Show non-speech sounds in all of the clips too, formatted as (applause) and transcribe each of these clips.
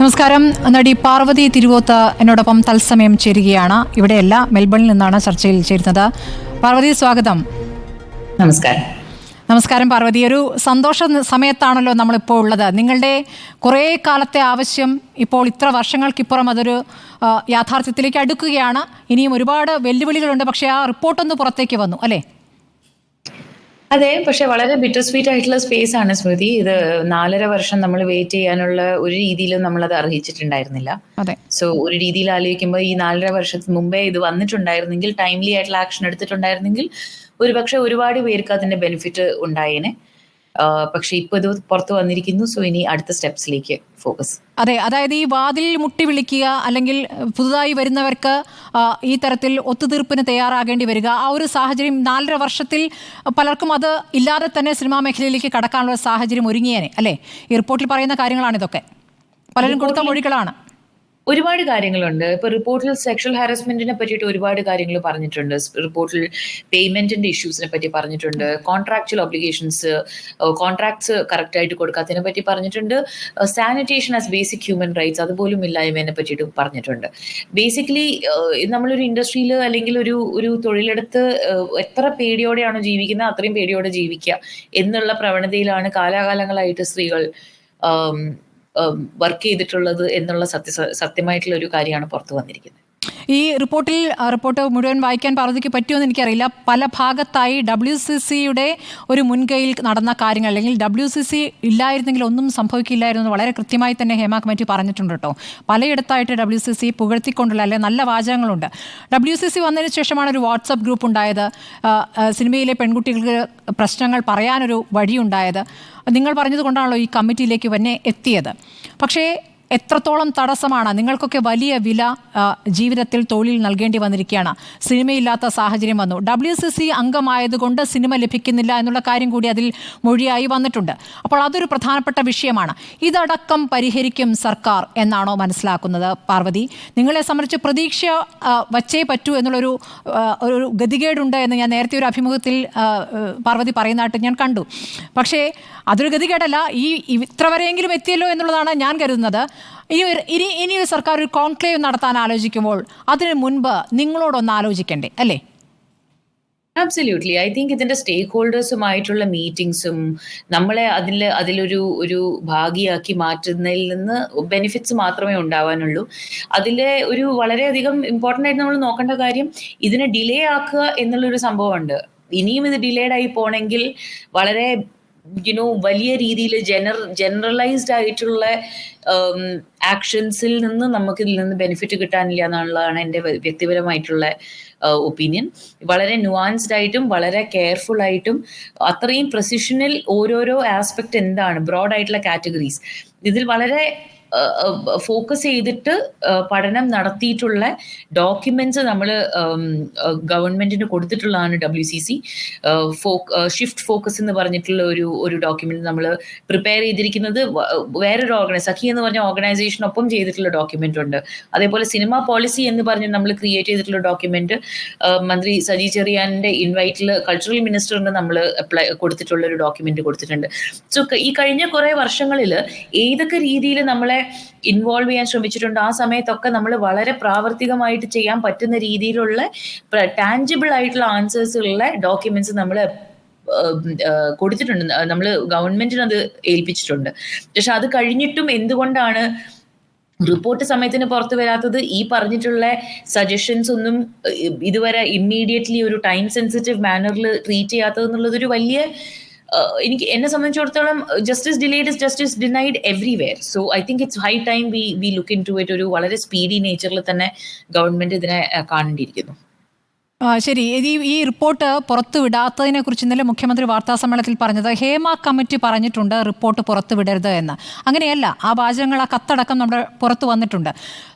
നമസ്കാരം. നടി പാർവതി തിരുവോത്ത് എന്നോടൊപ്പം തത്സമയം ചേരുകയാണ്. ഇവിടെയല്ല മെൽബണിൽ നിന്നാണ് ചർച്ചയിൽ ചേരുന്നത്. പാർവതി സ്വാഗതം. നമസ്കാരം. നമസ്കാരം പാർവതി. ഒരു സന്തോഷ സമയത്താണല്ലോ നമ്മളിപ്പോൾ ഉള്ളത്. നിങ്ങളുടെ കുറേ കാലത്തെ ആവശ്യം ഇപ്പോൾ ഇത്ര വർഷങ്ങൾക്കിപ്പുറം അതൊരു യാഥാർത്ഥ്യത്തിലേക്ക് അടുക്കുകയാണ്. ഇനിയും ഒരുപാട് വെല്ലുവിളികളുണ്ട്. പക്ഷേ ആ റിപ്പോർട്ടൊന്ന് പുറത്തേക്ക് വന്നു അല്ലേ? അതെ പക്ഷെ വളരെ ബിറ്റർ സ്വീറ്റ് ആയിട്ടുള്ള സ്പേസ് ആണ് സ്മൃതി. ഇത് നാലര വർഷം നമ്മൾ വെയിറ്റ് ചെയ്യാനുള്ള ഒരു രീതിയിലും നമ്മൾ അത്. അർഹിച്ചിട്ടുണ്ടായിരുന്നില്ല സോ ഒരു രീതിയിൽ ആലോചിക്കുമ്പോൾ ഈ നാലര വർഷത്തിന് മുമ്പേ ഇത് വന്നിട്ടുണ്ടായിരുന്നെങ്കിൽ ടൈംലി ആയിട്ടുള്ള ആക്ഷൻ എടുത്തിട്ടുണ്ടായിരുന്നെങ്കിൽ ഒരുപക്ഷെ ഒരുപാട് പേർക്ക് അതിന്റെ ബെനിഫിറ്റ് ഉണ്ടായേനെ. പക്ഷെ ഇപ്പൊ ഇത് പുറത്തു വന്നിരിക്കുന്നു. സോ ഇനി അടുത്ത സ്റ്റെപ്സിലേക്ക് ഫോക്കസ്. അതെ അതായത് ഈ വാതിൽ മുട്ടി വിളിക്കുക അല്ലെങ്കിൽ പുതുതായി വരുന്നവർക്ക് ഈ തരത്തിൽ ഒത്തുതീർപ്പിന് തയ്യാറാകേണ്ടി വരിക. ആ ഒരു സാഹചര്യം നാലര വർഷത്തിൽ പലർക്കും അത് ഇല്ലാതെ തന്നെ സിനിമാ മേഖലയിലേക്ക് കടക്കാനുള്ള സാഹചര്യം ഒരുങ്ങിയേനെ അല്ലേ? ഈ റിപ്പോർട്ടിൽ പറയുന്ന കാര്യങ്ങളാണ് ഇതൊക്കെ. പലരും കൊടുത്ത മൊഴികളാണ്. ഒരുപാട് കാര്യങ്ങളുണ്ട്. ഇപ്പൊ റിപ്പോർട്ടിൽ സെക്ഷൽ ഹാരസ്മെന്റിനെ പറ്റിയിട്ട് ഒരുപാട് കാര്യങ്ങൾ പറഞ്ഞിട്ടുണ്ട്. റിപ്പോർട്ടിൽ പേയ്മെന്റിന്റെ ഇഷ്യൂസിനെ പറ്റി പറഞ്ഞിട്ടുണ്ട്. കോൺട്രാക്ച്വൽ ഒബ്ലിഗേഷൻസ് കോൺട്രാക്ട്സ് കറക്റ്റ് ആയിട്ട് കൊടുക്കാത്തതിനെ പറ്റി പറഞ്ഞിട്ടുണ്ട്. Sanitation as basic human rights അതുപോലും ഇല്ലായ്മേനെ പറ്റിയിട്ട് പറഞ്ഞിട്ടുണ്ട്. ബേസിക്കലി നമ്മളൊരു ഇൻഡസ്ട്രിയിൽ അല്ലെങ്കിൽ ഒരു ഒരു തൊഴിലെടുത്ത് എത്ര പേടിയോടെയാണോ ജീവിക്കുന്നത് അത്രയും പേടിയോടെ ജീവിക്കുക എന്നുള്ള പ്രവണതയിലാണ് കാലാകാലങ്ങളായിട്ട് സ്ത്രീകൾ വർക്ക് ചെയ്തിട്ടുള്ളത് എന്നുള്ള സത്യ സത്യമായിട്ടുള്ള ഒരു കാര്യമാണ് പുറത്തു വന്നിരിക്കുന്നത്. ഈ റിപ്പോർട്ടിൽ റിപ്പോർട്ട് മുഴുവൻ വായിക്കാൻ പാർവതിക്ക് പറ്റുമെന്ന് എനിക്കറിയില്ല. പല ഭാഗത്തായി ഡബ്ല്യു സി സിയുടെ ഒരു മുൻകൈയിൽ നടന്ന കാര്യങ്ങൾ അല്ലെങ്കിൽ ഡബ്ല്യു സി സി ഇല്ലായിരുന്നെങ്കിൽ ഒന്നും സംഭവിക്കില്ലായിരുന്നു എന്ന് വളരെ കൃത്യമായി തന്നെ ഹേമ കമ്മിറ്റി പറഞ്ഞിട്ടുണ്ട് കേട്ടോ. പലയിടത്തായിട്ട് ഡബ്ല്യു സി സി പുകഴ്ത്തിക്കൊണ്ടുള്ള അല്ലെങ്കിൽ നല്ല വാചകങ്ങളുണ്ട്. ഡബ്ല്യു സി സി വന്നതിന് ശേഷമാണ് ഒരു വാട്സപ്പ് ഗ്രൂപ്പ് ഉണ്ടായത്. സിനിമയിലെ പെൺകുട്ടികൾക്ക് പ്രശ്നങ്ങൾ പറയാനൊരു വഴിയുണ്ടായത്. നിങ്ങൾ പറഞ്ഞതുകൊണ്ടാണല്ലോ ഈ കമ്മിറ്റിയിലേക്ക് തന്നെ എത്തിയത്. പക്ഷേ എത്രത്തോളം തടസ്സമാണ് നിങ്ങൾക്കൊക്കെ വലിയ വില ജീവിതത്തിൽ തൊഴിൽ നൽകേണ്ടി വന്നിരിക്കുകയാണ്. സിനിമയില്ലാത്ത സാഹചര്യം വന്നു. ഡബ്ല്യു സി സി അംഗമായതുകൊണ്ട് സിനിമ ലഭിക്കുന്നില്ല എന്നുള്ള കാര്യം കൂടി അതിൽ മൊഴിയായി വന്നിട്ടുണ്ട്. അപ്പോൾ അതൊരു പ്രധാനപ്പെട്ട വിഷയമാണ്. ഇതടക്കം പരിഹരിക്കും സർക്കാർ എന്നാണോ മനസ്സിലാക്കുന്നത് പാർവതി? നിങ്ങളെ സംബന്ധിച്ച് പ്രതീക്ഷ വച്ചേ പറ്റൂ എന്നുള്ളൊരു ഒരു ഗതികേടുണ്ട് എന്ന് ഞാൻ നേരത്തെ ഒരു അഭിമുഖത്തിൽ പാർവതി പറയുന്നതായിട്ട് ഞാൻ കണ്ടു. പക്ഷേ അതൊരു ഗതികേടല്ല. ഈ ഇത്ര വരെയെങ്കിലും എത്തിയല്ലോ എന്നുള്ളതാണ് ഞാൻ കരുതുന്നത്. ഇനി ഒരു ഇനി ഇനി ഒരു സർക്കാർ ഒരു കോൺക്ലേവ് നടത്താൻ ആലോചിക്കുമ്പോൾ അതിന് മുൻപ് നിങ്ങളോടൊന്ന് ആലോചിക്കണ്ടേ അല്ലേ? ആബ്സല്യൂട്ട്ലി ഐ തിങ്ക് ഇതിന്റെ സ്റ്റേക്ക് ഹോൾഡേഴ്സുമായിട്ടുള്ള മീറ്റിംഗ്സും നമ്മളെ അതിൽ അതിലൊരു ഒരു ഭാഗിയാക്കി മാറ്റുന്നതിൽ നിന്ന് ബെനിഫിറ്റ്സ് മാത്രമേ ഉണ്ടാവാനുള്ളൂ. അതിലെ ഒരു വളരെയധികം ഇമ്പോർട്ടന്റ് ആയിട്ട് നമ്മൾ നോക്കേണ്ട കാര്യം ഇതിനെ ഡിലേ ആക്കുക എന്നുള്ളൊരു സംഭവമുണ്ട്. ഇനിയും ഇത് ഡിലേഡ് ആയി പോണെങ്കിൽ വളരെ യുനോ വലിയ രീതിയിൽ ജനർ ജനറലൈസ്ഡ് ആയിട്ടുള്ള ആക്ഷൻസിൽ നിന്ന് നമുക്ക് ഇതിൽ നിന്ന് ബെനിഫിറ്റ് കിട്ടാനില്ല എന്നുള്ളതാണ് എന്റെ വ്യ- വ്യക്തിപരമായിട്ടുള്ള ഒപ്പീനിയൻ വളരെ നുവാൻസ്ഡ് ആയിട്ടും വളരെ കെയർഫുൾ ആയിട്ടും അത്രയും പ്രസിഷനിൽ ഓരോരോ ആസ്പെക്ട് എന്താണ് ബ്രോഡ് ആയിട്ടുള്ള കാറ്റഗറീസ് ഇതിൽ വളരെ ഫോക്കസ് ചെയ്തിട്ട് പഠനം നടത്തിയിട്ടുള്ള ഡോക്യുമെന്റ്സ് നമ്മൾ ഗവൺമെന്റിന് കൊടുത്തിട്ടുള്ളതാണ് W C C shift focus എന്ന് പറഞ്ഞിട്ടുള്ള ഒരു ഒരു ഡോക്യുമെന്റ് നമ്മൾ പ്രിപ്പയർ ചെയ്തിരിക്കുന്നത്. വേറൊരു ഓർഗനൈസ് സഖി എന്ന് പറഞ്ഞ ഓർഗനൈസേഷനൊപ്പം ചെയ്തിട്ടുള്ള ഡോക്യുമെന്റ് ഉണ്ട്. അതേപോലെ സിനിമ പോളിസി എന്ന് പറഞ്ഞ് നമ്മൾ ക്രിയേറ്റ് ചെയ്തിട്ടുള്ള ഡോക്യുമെന്റ് മന്ത്രി സജി ചെറിയാന്റെ ഇൻവൈറ്റിൽ കൾച്ചറൽ മിനിസ്റ്ററിന് നമ്മൾ അപ്ലൈ കൊടുത്തിട്ടുള്ള ഒരു ഡോക്യുമെന്റ് കൊടുത്തിട്ടുണ്ട്. സോ ഈ കഴിഞ്ഞ കുറെ വർഷങ്ങളിൽ ഏതൊക്കെ രീതിയിൽ നമ്മളെ ഇൻവോൾവ് ചെയ്യാൻ ശ്രമിച്ചിട്ടുണ്ട്. ആ സമയത്തൊക്കെ നമ്മൾ വളരെ പ്രാവർത്തികമായിട്ട് ചെയ്യാൻ പറ്റുന്ന രീതിയിലുള്ള ടാഞ്ചിബിൾ ആയിട്ടുള്ള ആൻസേഴ്സുള്ള ഡോക്യുമെന്റ്സ് നമ്മൾ കൊടുത്തിട്ടുണ്ട്. നമ്മൾ ഗവൺമെന്റിന് അത് ഏൽപ്പിച്ചിട്ടുണ്ട്. പക്ഷെ അത് കഴിഞ്ഞിട്ടും എന്തുകൊണ്ടാണ് റിപ്പോർട്ട് സമയത്തിന് പുറത്തു വരാത്തത്? ഈ പറഞ്ഞിട്ടുള്ള സജഷൻസ് ഒന്നും ഇതുവരെ ഇമ്മീഡിയറ്റ്ലി ഒരു ടൈം സെൻസിറ്റീവ് മാനറിൽ ട്രീറ്റ് ചെയ്യാത്തത് എന്നുള്ളതൊരു വലിയ എനിക്ക് എന്നെ സംബന്ധിച്ചിടത്തോളം justice delayed is justice denied everywhere so I think it's high time we we look into it ഒരു വളരെ സ്പീഡി നേച്ചറിൽ തന്നെ ഗവൺമെന്റ് ഇതിനെ കാണേണ്ടിയിരിക്കുന്നു. ശരി. ഈ ഈ റിപ്പോർട്ട് പുറത്തു വിടാത്തതിനെ കുറിച്ച് ഇന്നലെ മുഖ്യമന്ത്രി വാർത്താ സമ്മേളനത്തിൽ പറഞ്ഞത് ഹേമ കമ്മിറ്റി പറഞ്ഞിട്ടുണ്ട് റിപ്പോർട്ട് പുറത്തു വിടരുത് എന്ന്. അങ്ങനെയല്ല ആ വാചകങ്ങൾ ആ കത്തടക്കം നമ്മുടെ പുറത്തു വന്നിട്ടുണ്ട്.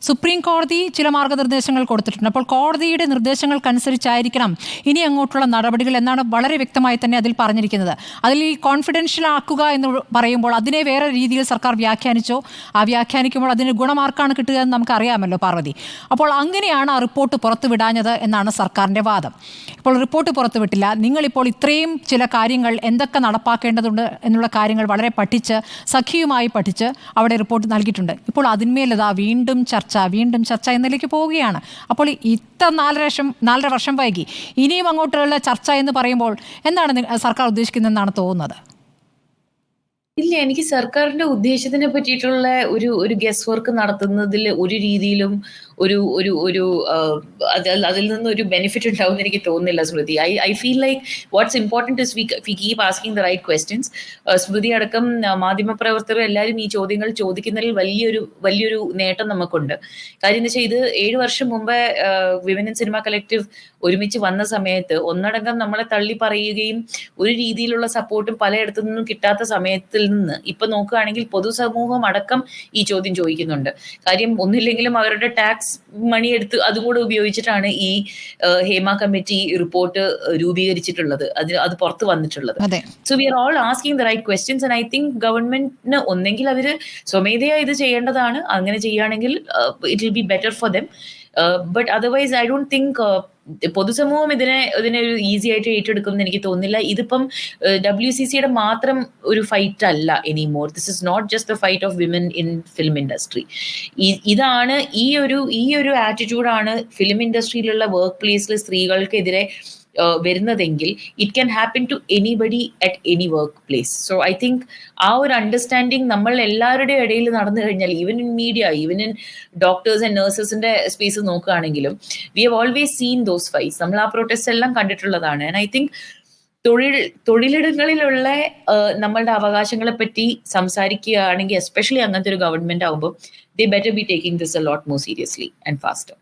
സുപ്രീം കോടതി ചില മാർഗനിർദ്ദേശങ്ങൾ കൊടുത്തിട്ടുണ്ട്. അപ്പോൾ കോടതിയുടെ നിർദ്ദേശങ്ങൾക്കനുസരിച്ചായിരിക്കണം ഇനി അങ്ങോട്ടുള്ള നടപടികൾ എന്നാണ് വളരെ വ്യക്തമായി തന്നെ അതിൽ പറഞ്ഞിരിക്കുന്നത്. അതിൽ ഈ കോൺഫിഡൻഷ്യൽ ആക്കുക എന്ന് പറയുമ്പോൾ അതിനെ വേറെ രീതിയിൽ സർക്കാർ വ്യാഖ്യാനിച്ചോ? ആ വ്യാഖ്യാനിക്കുമ്പോൾ അതിന് ഗുണമാർക്കാണ് കിട്ടുക എന്ന് നമുക്കറിയാമല്ലോ പാർവതി. അപ്പോൾ അങ്ങനെയാണ് ആ റിപ്പോർട്ട് പുറത്തു വിടാഞ്ഞത് എന്നാണ് സർക്കാരിന്റെ സർക്കാരിന്റെ വാദം ഇപ്പോൾ റിപ്പോർട്ട് പുറത്തുവിട്ടില്ല നിങ്ങളിപ്പോൾ ഇത്രയും ചില കാര്യങ്ങൾ എന്തൊക്കെ നടപ്പാക്കേണ്ടതുണ്ട് എന്നുള്ള കാര്യങ്ങൾ വളരെ പഠിച്ച് സഖിയുമായി പഠിച്ച് അവിടെ റിപ്പോർട്ട് നൽകിയിട്ടുണ്ട് ഇപ്പോൾ അതിന്മേലതാ വീണ്ടും ചർച്ച വീണ്ടും ചർച്ച എന്നതിലേക്ക് പോവുകയാണ് അപ്പോൾ ഇത്ര നാലര വർഷം നാലര വർഷം വൈകി ഇനിയും അങ്ങോട്ടുള്ള ചർച്ച എന്ന് പറയുമ്പോൾ എന്താണ് സർക്കാർ ഉദ്ദേശിക്കുന്നതെന്നാണ് തോന്നുന്നത് ഇല്ല എനിക്ക് സർക്കാരിന്റെ ഉദ്ദേശത്തിനെ പറ്റിയിട്ടുള്ള ഒരു ഒരു ഗസ് വർക്ക് നടത്തുന്നതിൽ ഒരു രീതിയിലും ഒരു ഒരു ഒരു അതിൽ നിന്ന് ഒരു ബെനിഫിറ്റ് ഉണ്ടാവും എന്ന് എനിക്ക് തോന്നുന്നില്ല Smriti. I I feel like what's important is we keep asking the right questions Smriti അടക്കം മാധ്യമ മാധ്യമപ്രവർത്തകർ എല്ലാവരും ഈ ചോദ്യങ്ങൾ ചോദിക്കുന്നതിൽ വലിയൊരു വലിയൊരു നേട്ടം നമുക്കുണ്ട്. കാര്യം എന്ന് വെച്ചാൽ ഇത് ഏഴ് വർഷം മുമ്പേ വിമൻ ഇൻ സിനിമ കളക്റ്റീവ് ഒരുമിച്ച് വന്ന സമയത്ത് ഒന്നടങ്കം നമ്മളെ തള്ളി പറയുകയും ഒരു രീതിയിലുള്ള സപ്പോർട്ടും പലയിടത്തു നിന്നും കിട്ടാത്ത സമയത്തിൽ നിന്ന് ഇപ്പൊ നോക്കുകയാണെങ്കിൽ പൊതുസമൂഹം അടക്കം ഈ ചോദ്യം ചോദിക്കുന്നുണ്ട്. കാര്യം ഒന്നില്ലെങ്കിലും അവരുടെ ടാക്സ് മണി എടുത്ത് അതും കൂടെ ഉപയോഗിച്ചിട്ടാണ് ഈ ഹേമ കമ്മിറ്റി റിപ്പോർട്ട് രൂപീകരിച്ചിട്ടുള്ളത്. അത് അത് പുറത്ത് വന്നിട്ടുള്ളത്. So we are all asking the right questions and I think ഗവൺമെന്റിന് ഒന്നെങ്കിൽ അവർ സ്വമേധയാ ഇത് ചെയ്യേണ്ടതാണ്. അങ്ങനെ ചെയ്യുകയാണെങ്കിൽ it will be better for them but otherwise I don't think പൊതുസമൂഹം ഇതിനെ ഇതിനെ ഒരു ഈസി ആയിട്ട് ഏറ്റെടുക്കും എന്ന് എനിക്ക് തോന്നുന്നില്ല. ഇതിപ്പം ഡബ്ല്യു സി സിയുടെ മാത്രം ഒരു ഫൈറ്റ് അല്ല anymore this is not just the fight of women in film industry ഇതാണ് ഈ ഒരു ഈ ഒരു ആറ്റിറ്റ്യൂഡാണ് ഫിലിം ഇൻഡസ്ട്രിയിലുള്ള വർക്ക് പ്ലേസിൽ സ്ത്രീകൾക്കെതിരെ വരുന്നതെങ്കിൽ it can happen to anybody at any workplace so I think ആ ഒരു അണ്ടർസ്റ്റാൻഡിങ് നമ്മൾ എല്ലാവരുടെ ഇടയിൽ നടന്നു കഴിഞ്ഞാൽ even in media even in doctors and നഴ്സസിന്റെ space നോക്കുകയാണെങ്കിലും we have always seen those fights നമ്മൾ ആ പ്രൊട്ടസ്റ്റ് എല്ലാം കണ്ടിട്ടുള്ളതാണ്. ആൻഡ് ഐ തിങ്ക് തൊഴിൽ തൊഴിലിടങ്ങളിലുള്ള നമ്മളുടെ അവകാശങ്ങളെ പറ്റി സംസാരിക്കുകയാണെങ്കിൽ എസ്പെഷ്യലി അങ്ങനത്തെ ഒരു ഗവൺമെന്റ് ആകുമ്പോൾ they better be taking this a lot more seriously and faster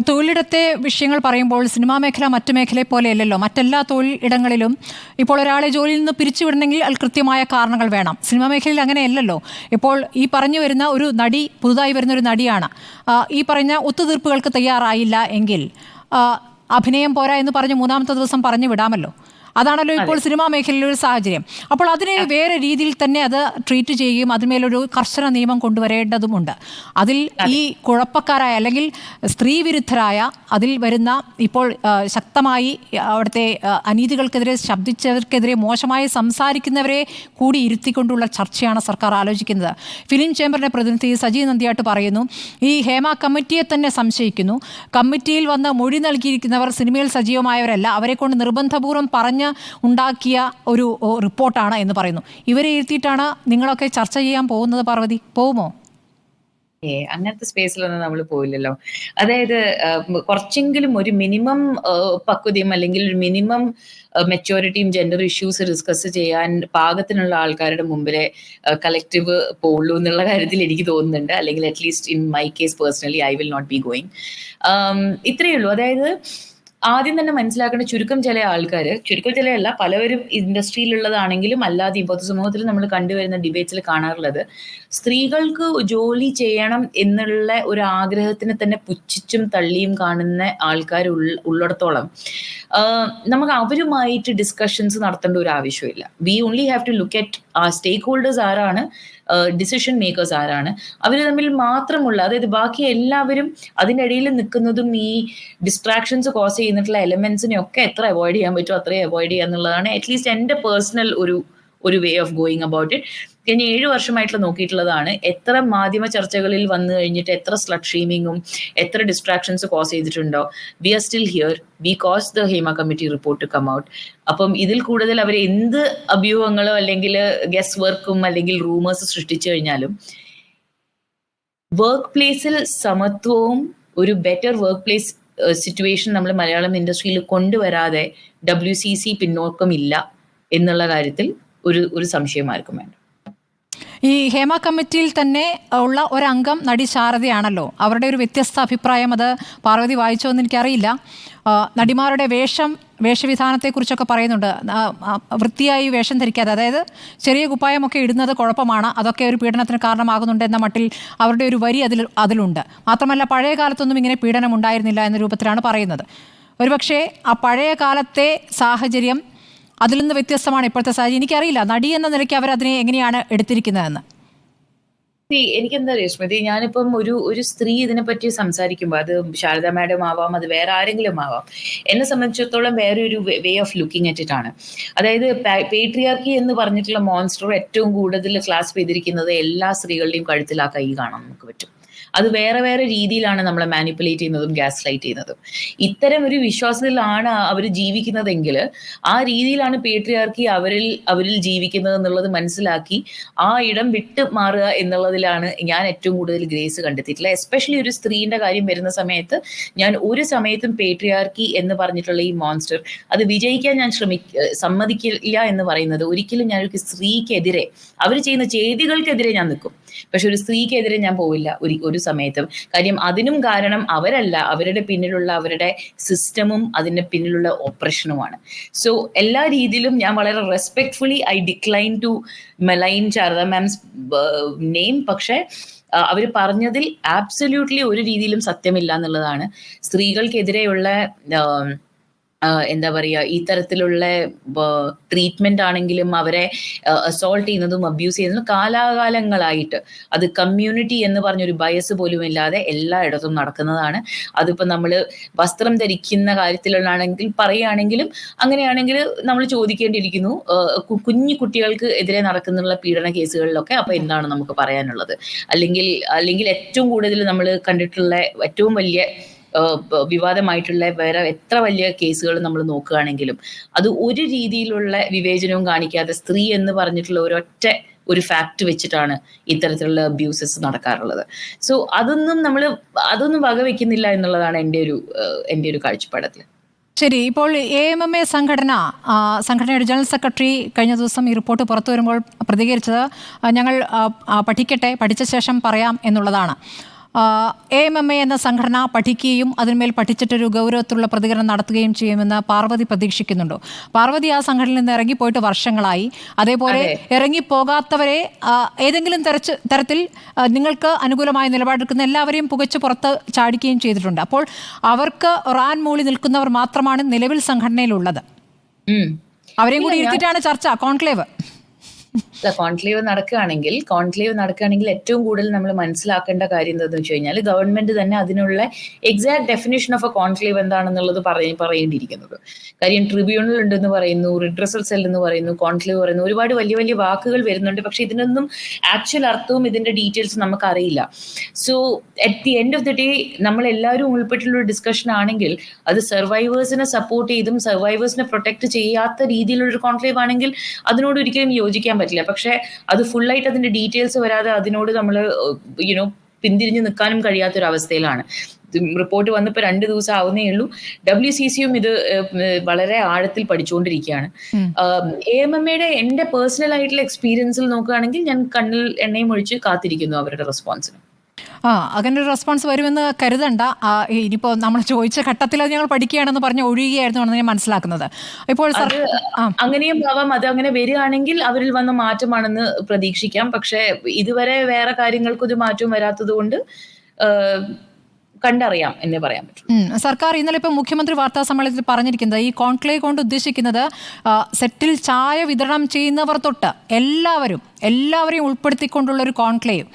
തൊഴിലിടത്തെ വിഷയങ്ങൾ പറയുമ്പോൾ സിനിമാ മേഖല മറ്റു മേഖലയെ പോലെയല്ലല്ലോ മറ്റെല്ലാ തൊഴിൽ ഇടങ്ങളിലും ഇപ്പോൾ ഒരാളെ ജോലിയിൽ നിന്ന് പിരിച്ചുവിടണമെങ്കിൽ അത് കൃത്യമായ കാരണങ്ങൾ വേണം. സിനിമാ മേഖലയിൽ അങ്ങനെയല്ലല്ലോ. ഇപ്പോൾ ഈ പറഞ്ഞു വരുന്ന ഒരു നടി പുതുതായി വരുന്ന ഒരു നടിയാണ്. ഈ പറഞ്ഞ ഒത്തുതീർപ്പുകൾക്ക് തയ്യാറായില്ല എങ്കിൽ അഭിനയം പോരാ എന്ന് പറഞ്ഞ് മൂന്നാമത്തെ ദിവസം പറഞ്ഞു വിടാമല്ലോ. അതാണല്ലോ ഇപ്പോൾ സിനിമാ മേഖലയിലെ ഒരു സാഹചര്യം. അപ്പോൾ അതിനെ വേറെ രീതിയിൽ തന്നെ അത് ട്രീറ്റ് ചെയ്യുകയും അതിന്മേലൊരു കർശന നിയമം കൊണ്ടുവരേണ്ടതുമുണ്ട്. അതിൽ ഈ കുഴപ്പക്കാരായ അല്ലെങ്കിൽ സ്ത്രീ വിരുദ്ധരായ അതിൽ വരുന്ന ഇപ്പോൾ ശക്തമായി അവിടുത്തെ അനീതികൾക്കെതിരെ ശബ്ദിച്ചവർക്കെതിരെ മോശമായി സംസാരിക്കുന്നവരെ കൂടി ഇരുത്തിക്കൊണ്ടുള്ള ചർച്ചയാണ് സർക്കാർ ആലോചിക്കുന്നത്. ഫിലിം ചേംബറിന്റെ പ്രതിനിധി സജി നന്ദിയായിട്ട് പറയുന്നു ഈ ഹേമ കമ്മിറ്റിയെ തന്നെ സംശയിക്കുന്നു. കമ്മിറ്റിയിൽ വന്ന് മൊഴി നൽകിയിരിക്കുന്നവർ സിനിമയിൽ സജീവമായവരല്ല. അവരെ കൊണ്ട് നിർബന്ധപൂർവം പറഞ്ഞ് ഉണ്ടാക്കിയ ഒരു റിപ്പോർട്ടാണ് എന്ന് പറയുന്നു. ഇവരെ ഇരുത്തിയിട്ടാണ് നിങ്ങളൊക്കെ ചർച്ച ചെയ്യാൻ പോകുന്നത് പാർവതി? പോകുമോ? ഏ അങ്ങനത്തെ സ്പേസിലൊന്നും നമ്മൾ പോയില്ലല്ലോ അതായത് കുറച്ചെങ്കിലും ഒരു മിനിമം പക്വതയും അല്ലെങ്കിൽ ഒരു മിനിമം മെച്ചോറിറ്റിയും ജെൻഡർ ഇഷ്യൂസ് ഡിസ്കസ് ചെയ്യാൻ പാകത്തിനുള്ള ആൾക്കാരുടെ മുമ്പിലെ കളക്റ്റീവ് പോവുള്ളൂ എന്നുള്ള കാര്യത്തിൽ എനിക്ക് തോന്നുന്നുണ്ട്. അല്ലെങ്കിൽ at least in my case personally I will not be going ഇത്രയേ ഉള്ളൂ. അതായത് ആദ്യം തന്നെ മനസ്സിലാക്കേണ്ട ചുരുക്കം ചില ആൾക്കാർ ചുരുക്കം ചിലയല്ല പലവരും ഇൻഡസ്ട്രിയിലുള്ളതാണെങ്കിലും അല്ലാതെ ഇപ്പോഴത്തെ പൊതുസമൂഹത്തിൽ നമ്മൾ കണ്ടുവരുന്ന ഡിബേറ്റ്സിൽ കാണാറുള്ളത്. സ്ത്രീകൾക്ക് ജോലി ചെയ്യണം എന്നുള്ള ഒരു ആഗ്രഹത്തിനെ തന്നെ പുച്ഛിച്ചും തള്ളിയും കാണുന്ന ആൾക്കാർ ഉള്ളിടത്തോളം നമുക്ക് അവരുമായിട്ട് ഡിസ്കഷൻസ് നടത്തേണ്ട ഒരു ആവശ്യമില്ല. We only have to look at ആ സ്റ്റേക്ക് ഹോൾഡേഴ്സ് ആരാണ് ഡിസിഷൻ മേക്കേഴ്സ് ആരാണ്? അവർ തമ്മിൽ മാത്രമുള്ള അതായത് ബാക്കി എല്ലാവരും അതിന്റെ ഇടയിൽ നിൽക്കുന്നതും ഈ ഡിസ്ട്രാക്ഷൻസ് കോസ് ചെയ്യുന്നിട്ടുള്ള എലമെന്റ്സിനെ ഒക്കെ എത്ര അവോയ്ഡ് ചെയ്യാൻ പറ്റുമോ അത്രയും അവോയ്ഡ് ചെയ്യുക എന്നുള്ളതാണ് അറ്റ്ലീസ്റ്റ് എന്റെ പേഴ്സണൽ ഒരു ഒരു way of going about it കഴിഞ്ഞ ഏഴ് വർഷമായിട്ടുള്ള നോക്കിയിട്ടുള്ളതാണ് എത്ര മാധ്യമ ചർച്ചകളിൽ വന്നു കഴിഞ്ഞിട്ട് എത്ര സ്ലട്ട് ഷീമിങ്ങും എത്ര ഡിസ്ട്രാക്ഷൻസ് കോസ് ചെയ്തിട്ടുണ്ടോ. We are still here we cause the Hema committee report come out അപ്പം ഇതിൽ കൂടുതൽ അവർ എന്ത് അഭ്യൂഹങ്ങളോ അല്ലെങ്കിൽ ഗസ് വർക്കും അല്ലെങ്കിൽ റൂമേഴ്സ് സൃഷ്ടിച്ചു കഴിഞ്ഞാലും വർക്ക് പ്ലേസിൽ സമത്വവും ഒരു ബെറ്റർ വർക്ക് പ്ലേസ് സിറ്റുവേഷൻ നമ്മൾ മലയാളം ഇൻഡസ്ട്രിയിൽ കൊണ്ടുവരാതെ ഡബ്ല്യു സി സി പിന്നോക്കമില്ല എന്നുള്ള കാര്യത്തിൽ ഒരു ഒരു സംശയം ആർക്കും വേണ്ട. ഈ ഹേമ കമ്മിറ്റിയിൽ തന്നെ ഉള്ള ഒരംഗം നടി ശാരദയാണല്ലോ. അവരുടെ ഒരു വ്യത്യസ്ത അഭിപ്രായം അത് പാർവതി വായിച്ചോ എന്ന് എനിക്കറിയില്ല നടിമാരുടെ വേഷം വേഷവിധാനത്തെക്കുറിച്ചൊക്കെ പറയുന്നുണ്ട്. വൃത്തിയായി വേഷം ധരിക്കാതെ അതായത് ചെറിയ കുപ്പായമൊക്കെ ഇടുന്നത് കുഴപ്പമാണ് അതൊക്കെ ഒരു പീഡനത്തിന് കാരണമാകുന്നുണ്ട് എന്ന മട്ടിൽ അവരുടെ ഒരു വരി അതിൽ അതിലുണ്ട്. മാത്രമല്ല പഴയ കാലത്തൊന്നും ഇങ്ങനെ പീഡനം ഉണ്ടായിരുന്നില്ല എന്ന രൂപത്തിലാണ് പറയുന്നത്. ഒരുപക്ഷെ ആ പഴയ കാലത്തെ സാഹചര്യം അതിൽ നിന്ന് വ്യത്യസ്തമാണ് ഇപ്പോഴത്തെ സാഹചര്യം. എനിക്കറിയില്ല നടി എന്ന നിലയ്ക്ക് അവർ അതിനെ എങ്ങനെയാണ് എടുത്തിരിക്കുന്നതെന്ന്. എനിക്കെന്താ രേഷ്മതി ഞാനിപ്പം ഒരു ഒരു സ്ത്രീ ഇതിനെപ്പറ്റി സംസാരിക്കുമ്പോൾ അത് ശാരദ മാഡം ആവാം അത് വേറെ ആരെങ്കിലും ആവാം. എന്നെ സംബന്ധിച്ചിടത്തോളം വേറെ ഒരു വേ ഓഫ് ലുക്കിംഗ് അറ്റ് അതായത് പേട്രിയാർക്കി എന്ന് പറഞ്ഞിട്ടുള്ള മോൺസ്റ്റർ ഏറ്റവും കൂടുതൽ ക്ലാസ് ചെയ്തിരിക്കുന്നത് എല്ലാ സ്ത്രീകളുടെയും കഴുത്തിൽ ആ കൈ കാണാൻ നമുക്ക് പറ്റും. അത് വേറെ വേറെ രീതിയിലാണ് നമ്മളെ മാനിപ്പുലേറ്റ് ചെയ്യുന്നതും ഗ്യാസ് ലൈറ്റ് ചെയ്യുന്നതും. ഇത്തരം ഒരു വിശ്വാസത്തിലാണ് അവർ ജീവിക്കുന്നതെങ്കിൽ ആ രീതിയിലാണ് പേട്രിയാർക്കി അവരിൽ അവരിൽ ജീവിക്കുന്നത് എന്നുള്ളത് മനസ്സിലാക്കി ആ ഇടം വിട്ട് മാറുക എന്നുള്ളതിലാണ് ഞാൻ ഏറ്റവും കൂടുതൽ ഗ്രേസ് കണ്ടെത്തിയിട്ടുള്ളത്. എസ്പെഷ്യലി ഒരു സ്ത്രീന്റെ കാര്യം വരുന്ന സമയത്ത് ഞാൻ ഒരു സമയത്തും പേട്രിയാർക്കി എന്ന് പറഞ്ഞിട്ടുള്ള ഈ മോൺസ്റ്റർ അത് വിജയിക്കാൻ ഞാൻ ശ്രമിക്ക സമ്മതിക്കില്ല എന്ന് പറയുന്നത് ഒരിക്കലും ഞാൻ ഒരു സ്ത്രീക്കെതിരെ അവർ ചെയ്യുന്ന ചെയ്തികൾക്കെതിരെ ഞാൻ നിൽക്കും. പക്ഷെ ഒരു സ്ത്രീക്കെതിരെ ഞാൻ പോവില്ല ഒരു ഒരു സമയത്തും. കാര്യം അതിനും കാരണം അവരല്ല അവരുടെ പിന്നിലുള്ള അവരുടെ സിസ്റ്റമും അതിന്റെ പിന്നിലുള്ള ഓപ്പറേഷനുമാണ് സോ എല്ലാ രീതിയിലും ഞാൻ വളരെ respectfully I decline to malign Sharada ma'am's name പക്ഷേ അവർ പറഞ്ഞതിൽ ആബ്സല്യൂട്ട്ലി ഒരു രീതിയിലും സത്യമില്ല എന്നുള്ളതാണ്. സ്ത്രീകൾക്കെതിരെയുള്ള എന്താ പറയുക ഈ തരത്തിലുള്ള ട്രീറ്റ്മെന്റ് ആണെങ്കിലും അവരെ അസോൾട്ട് ചെയ്യുന്നതും അബ്യൂസ് ചെയ്യുന്നതും കാലാകാലങ്ങളായിട്ട് അത് കമ്മ്യൂണിറ്റി എന്ന് പറഞ്ഞൊരു ബയസ് പോലും ഇല്ലാതെ എല്ലായിടത്തും നടക്കുന്നതാണ്. അതിപ്പോൾ നമ്മൾ വസ്ത്രം ധരിക്കുന്ന കാര്യത്തിലാണെങ്കിൽ പറയുകയാണെങ്കിലും അങ്ങനെയാണെങ്കിൽ നമ്മൾ ചോദിക്കേണ്ടിയിരിക്കുന്നു. കുഞ്ഞു കുട്ടികൾക്ക് എതിരെ നടക്കുന്നുള്ള പീഡന കേസുകളിലൊക്കെ അപ്പോൾ എന്താണ് നമുക്ക് പറയാനുള്ളത്? അല്ലെങ്കിൽ അല്ലെങ്കിൽ ഏറ്റവും കൂടുതൽ നമ്മൾ കണ്ടിട്ടുള്ള ഏറ്റവും വലിയ വിവാദമായിട്ടുള്ള വേറെ എത്ര വലിയ കേസുകൾ നമ്മൾ നോക്കുകയാണെങ്കിലും അത് ഒരു രീതിയിലുള്ള വിവേചനവും കാണിക്കാതെ സ്ത്രീ എന്ന് പറഞ്ഞിട്ടുള്ള ഒരൊറ്റ ഒരു ഫാക്ട് വെച്ചിട്ടാണ് ഇത്തരത്തിലുള്ള അബ്യൂസസ് നടക്കാറുള്ളത്. സോ അതൊന്നും നമ്മൾ അതൊന്നും വകവെക്കുന്നില്ല എന്നുള്ളതാണ് എന്റെ ഒരു എന്റെ ഒരു കാഴ്ചപ്പാടത്തിൽ ശരി ഇപ്പോൾ എ എം എം എ സംഘടന സംഘടനയുടെ ജനറൽ സെക്രട്ടറി കഴിഞ്ഞ ദിവസം ഈ റിപ്പോർട്ട് പുറത്തു വരുമ്പോൾ പ്രതികരിച്ചത് ഞങ്ങൾ പഠിക്കട്ടെ പഠിച്ച ശേഷം പറയാം എന്നുള്ളതാണ്. എ എം എം എ എന്ന സംഘടന പഠിക്കുകയും അതിന്മേൽ പഠിച്ചിട്ടൊരു ഗൗരവത്തിലുള്ള പ്രതികരണം നടത്തുകയും ചെയ്യുമെന്ന് പാർവതി പ്രതീക്ഷിക്കുന്നുണ്ടോ. പാർവതി ആ സംഘടനയിൽ നിന്ന് ഇറങ്ങിപ്പോയിട്ട് വർഷങ്ങളായി. അതേപോലെ ഇറങ്ങിപ്പോകാത്തവരെ ഏതെങ്കിലും തരച്ച് തരത്തിൽ നിങ്ങൾക്ക് അനുകൂലമായ നിലപാടെടുക്കുന്ന എല്ലാവരെയും പുകച്ച് പുറത്ത് ചാടിക്കുകയും ചെയ്തിട്ടുണ്ട്. അപ്പോൾ അവർക്ക് റാൻ മൂളി നിൽക്കുന്നവർ മാത്രമാണ് നിലവിൽ സംഘടനയിലുള്ളത്. അവരെയും കൂടി ഇരുത്തിയിട്ടാണ് ചർച്ച കോൺക്ലേവ്. (laughs) അല്ല കോൺക്ലേവ് നടക്കുകയാണെങ്കിൽ കോൺക്ലേവ് നടക്കുകയാണെങ്കിൽ ഏറ്റവും കൂടുതൽ നമ്മൾ മനസ്സിലാക്കേണ്ട കാര്യം എന്താണെന്ന് വെച്ച് കഴിഞ്ഞാൽ ഗവൺമെന്റ് തന്നെ അതിനുള്ള exact definition of a conclave എന്താണെന്നുള്ളത് പറയ പറയേണ്ടിയിരിക്കുന്നത്. കാര്യം ട്രിബ്യൂണൽ ഉണ്ടെന്ന് പറയുന്നു റിഡ്രസൽ സെൽ എന്ന് പറയുന്നു കോൺക്ലേവ് പറയുന്നു ഒരുപാട് വലിയ വലിയ വാക്കുകൾ വരുന്നുണ്ട്. പക്ഷെ ഇതിനൊന്നും ആക്ച്വൽ അർത്ഥവും ഇതിന്റെ ഡീറ്റെയിൽസ് നമുക്ക് അറിയില്ല so at the end of the day നമ്മൾ എല്ലാവരും ഉൾപ്പെട്ടുള്ള ഒരു ഡിസ്കഷൻ ആണെങ്കിൽ അത് സർവൈവേഴ്സിനെ സപ്പോർട്ട് ചെയ്തും സർവൈവേഴ്സിനെ പ്രൊട്ടക്ട് ചെയ്യാത്ത രീതിയിലുള്ള ഒരു കോൺക്ലേവ് ആണെങ്കിൽ അതിനോട് ഒരിക്കലും യോജിക്കാൻ പറ്റില്ല. പക്ഷെ അത് ഫുള്ളായിട്ട് അതിന്റെ ഡീറ്റെയിൽസ് വരാതെ അതിനോട് നമ്മൾ യുനോ പിന്തിരിഞ്ഞ് നിൽക്കാനും കഴിയാത്തൊരു അവസ്ഥയിലാണ് റിപ്പോർട്ട് വന്നപ്പോൾ രണ്ട് ദിവസം ആവുന്നേ ഉള്ളൂ. ഡബ്ല്യു സി സിയും ഇത് വളരെ ആഴത്തിൽ പഠിച്ചുകൊണ്ടിരിക്കുകയാണ് എ എം എം എയുടെ എന്റെ പേഴ്സണൽ ആയിട്ടുള്ള എക്സ്പീരിയൻസിൽ നോക്കുകയാണെങ്കിൽ ഞാൻ കണ്ണിൽ എണ്ണയും ഒഴിച്ച് കാത്തിരിക്കുന്നു അവരുടെ റെസ്പോൺസിന് ആ അങ്ങനെ ഒരു റെസ്പോൺസ് വരുമെന്ന് കരുതണ്ട. ഇനിയിപ്പോൾ നമ്മൾ ചോദിച്ച ഘട്ടത്തിൽ അത് ഞങ്ങൾ പഠിക്കുകയാണെന്ന് പറഞ്ഞ ഒഴിയുകയായിരുന്നു ഞാൻ മനസ്സിലാക്കുന്നത്. ഇപ്പോൾ അങ്ങനെയും ആവാം അത് അങ്ങനെ വരികയാണെങ്കിൽ അവരിൽ വന്ന മാറ്റമാണെന്ന് പ്രതീക്ഷിക്കാം. പക്ഷേ ഇതുവരെ വേറെ കാര്യങ്ങൾക്ക് ഒരു മാറ്റവും വരാത്തത് കൊണ്ട് കണ്ടറിയാം എന്നേ പറയാൻ പറ്റും. സർക്കാർ ഇന്നലെ ഇപ്പം മുഖ്യമന്ത്രി വാർത്താ സമ്മേളനത്തിൽ പറഞ്ഞിരിക്കുന്നത് ഈ കോൺക്ലേവ് കൊണ്ട് ഉദ്ദേശിക്കുന്നത് സെറ്റിൽ ചായ വിതരണം ചെയ്യുന്നവർ തൊട്ട് എല്ലാവരും എല്ലാവരെയും ഉൾപ്പെടുത്തിക്കൊണ്ടുള്ള ഒരു കോൺക്ലേവ്.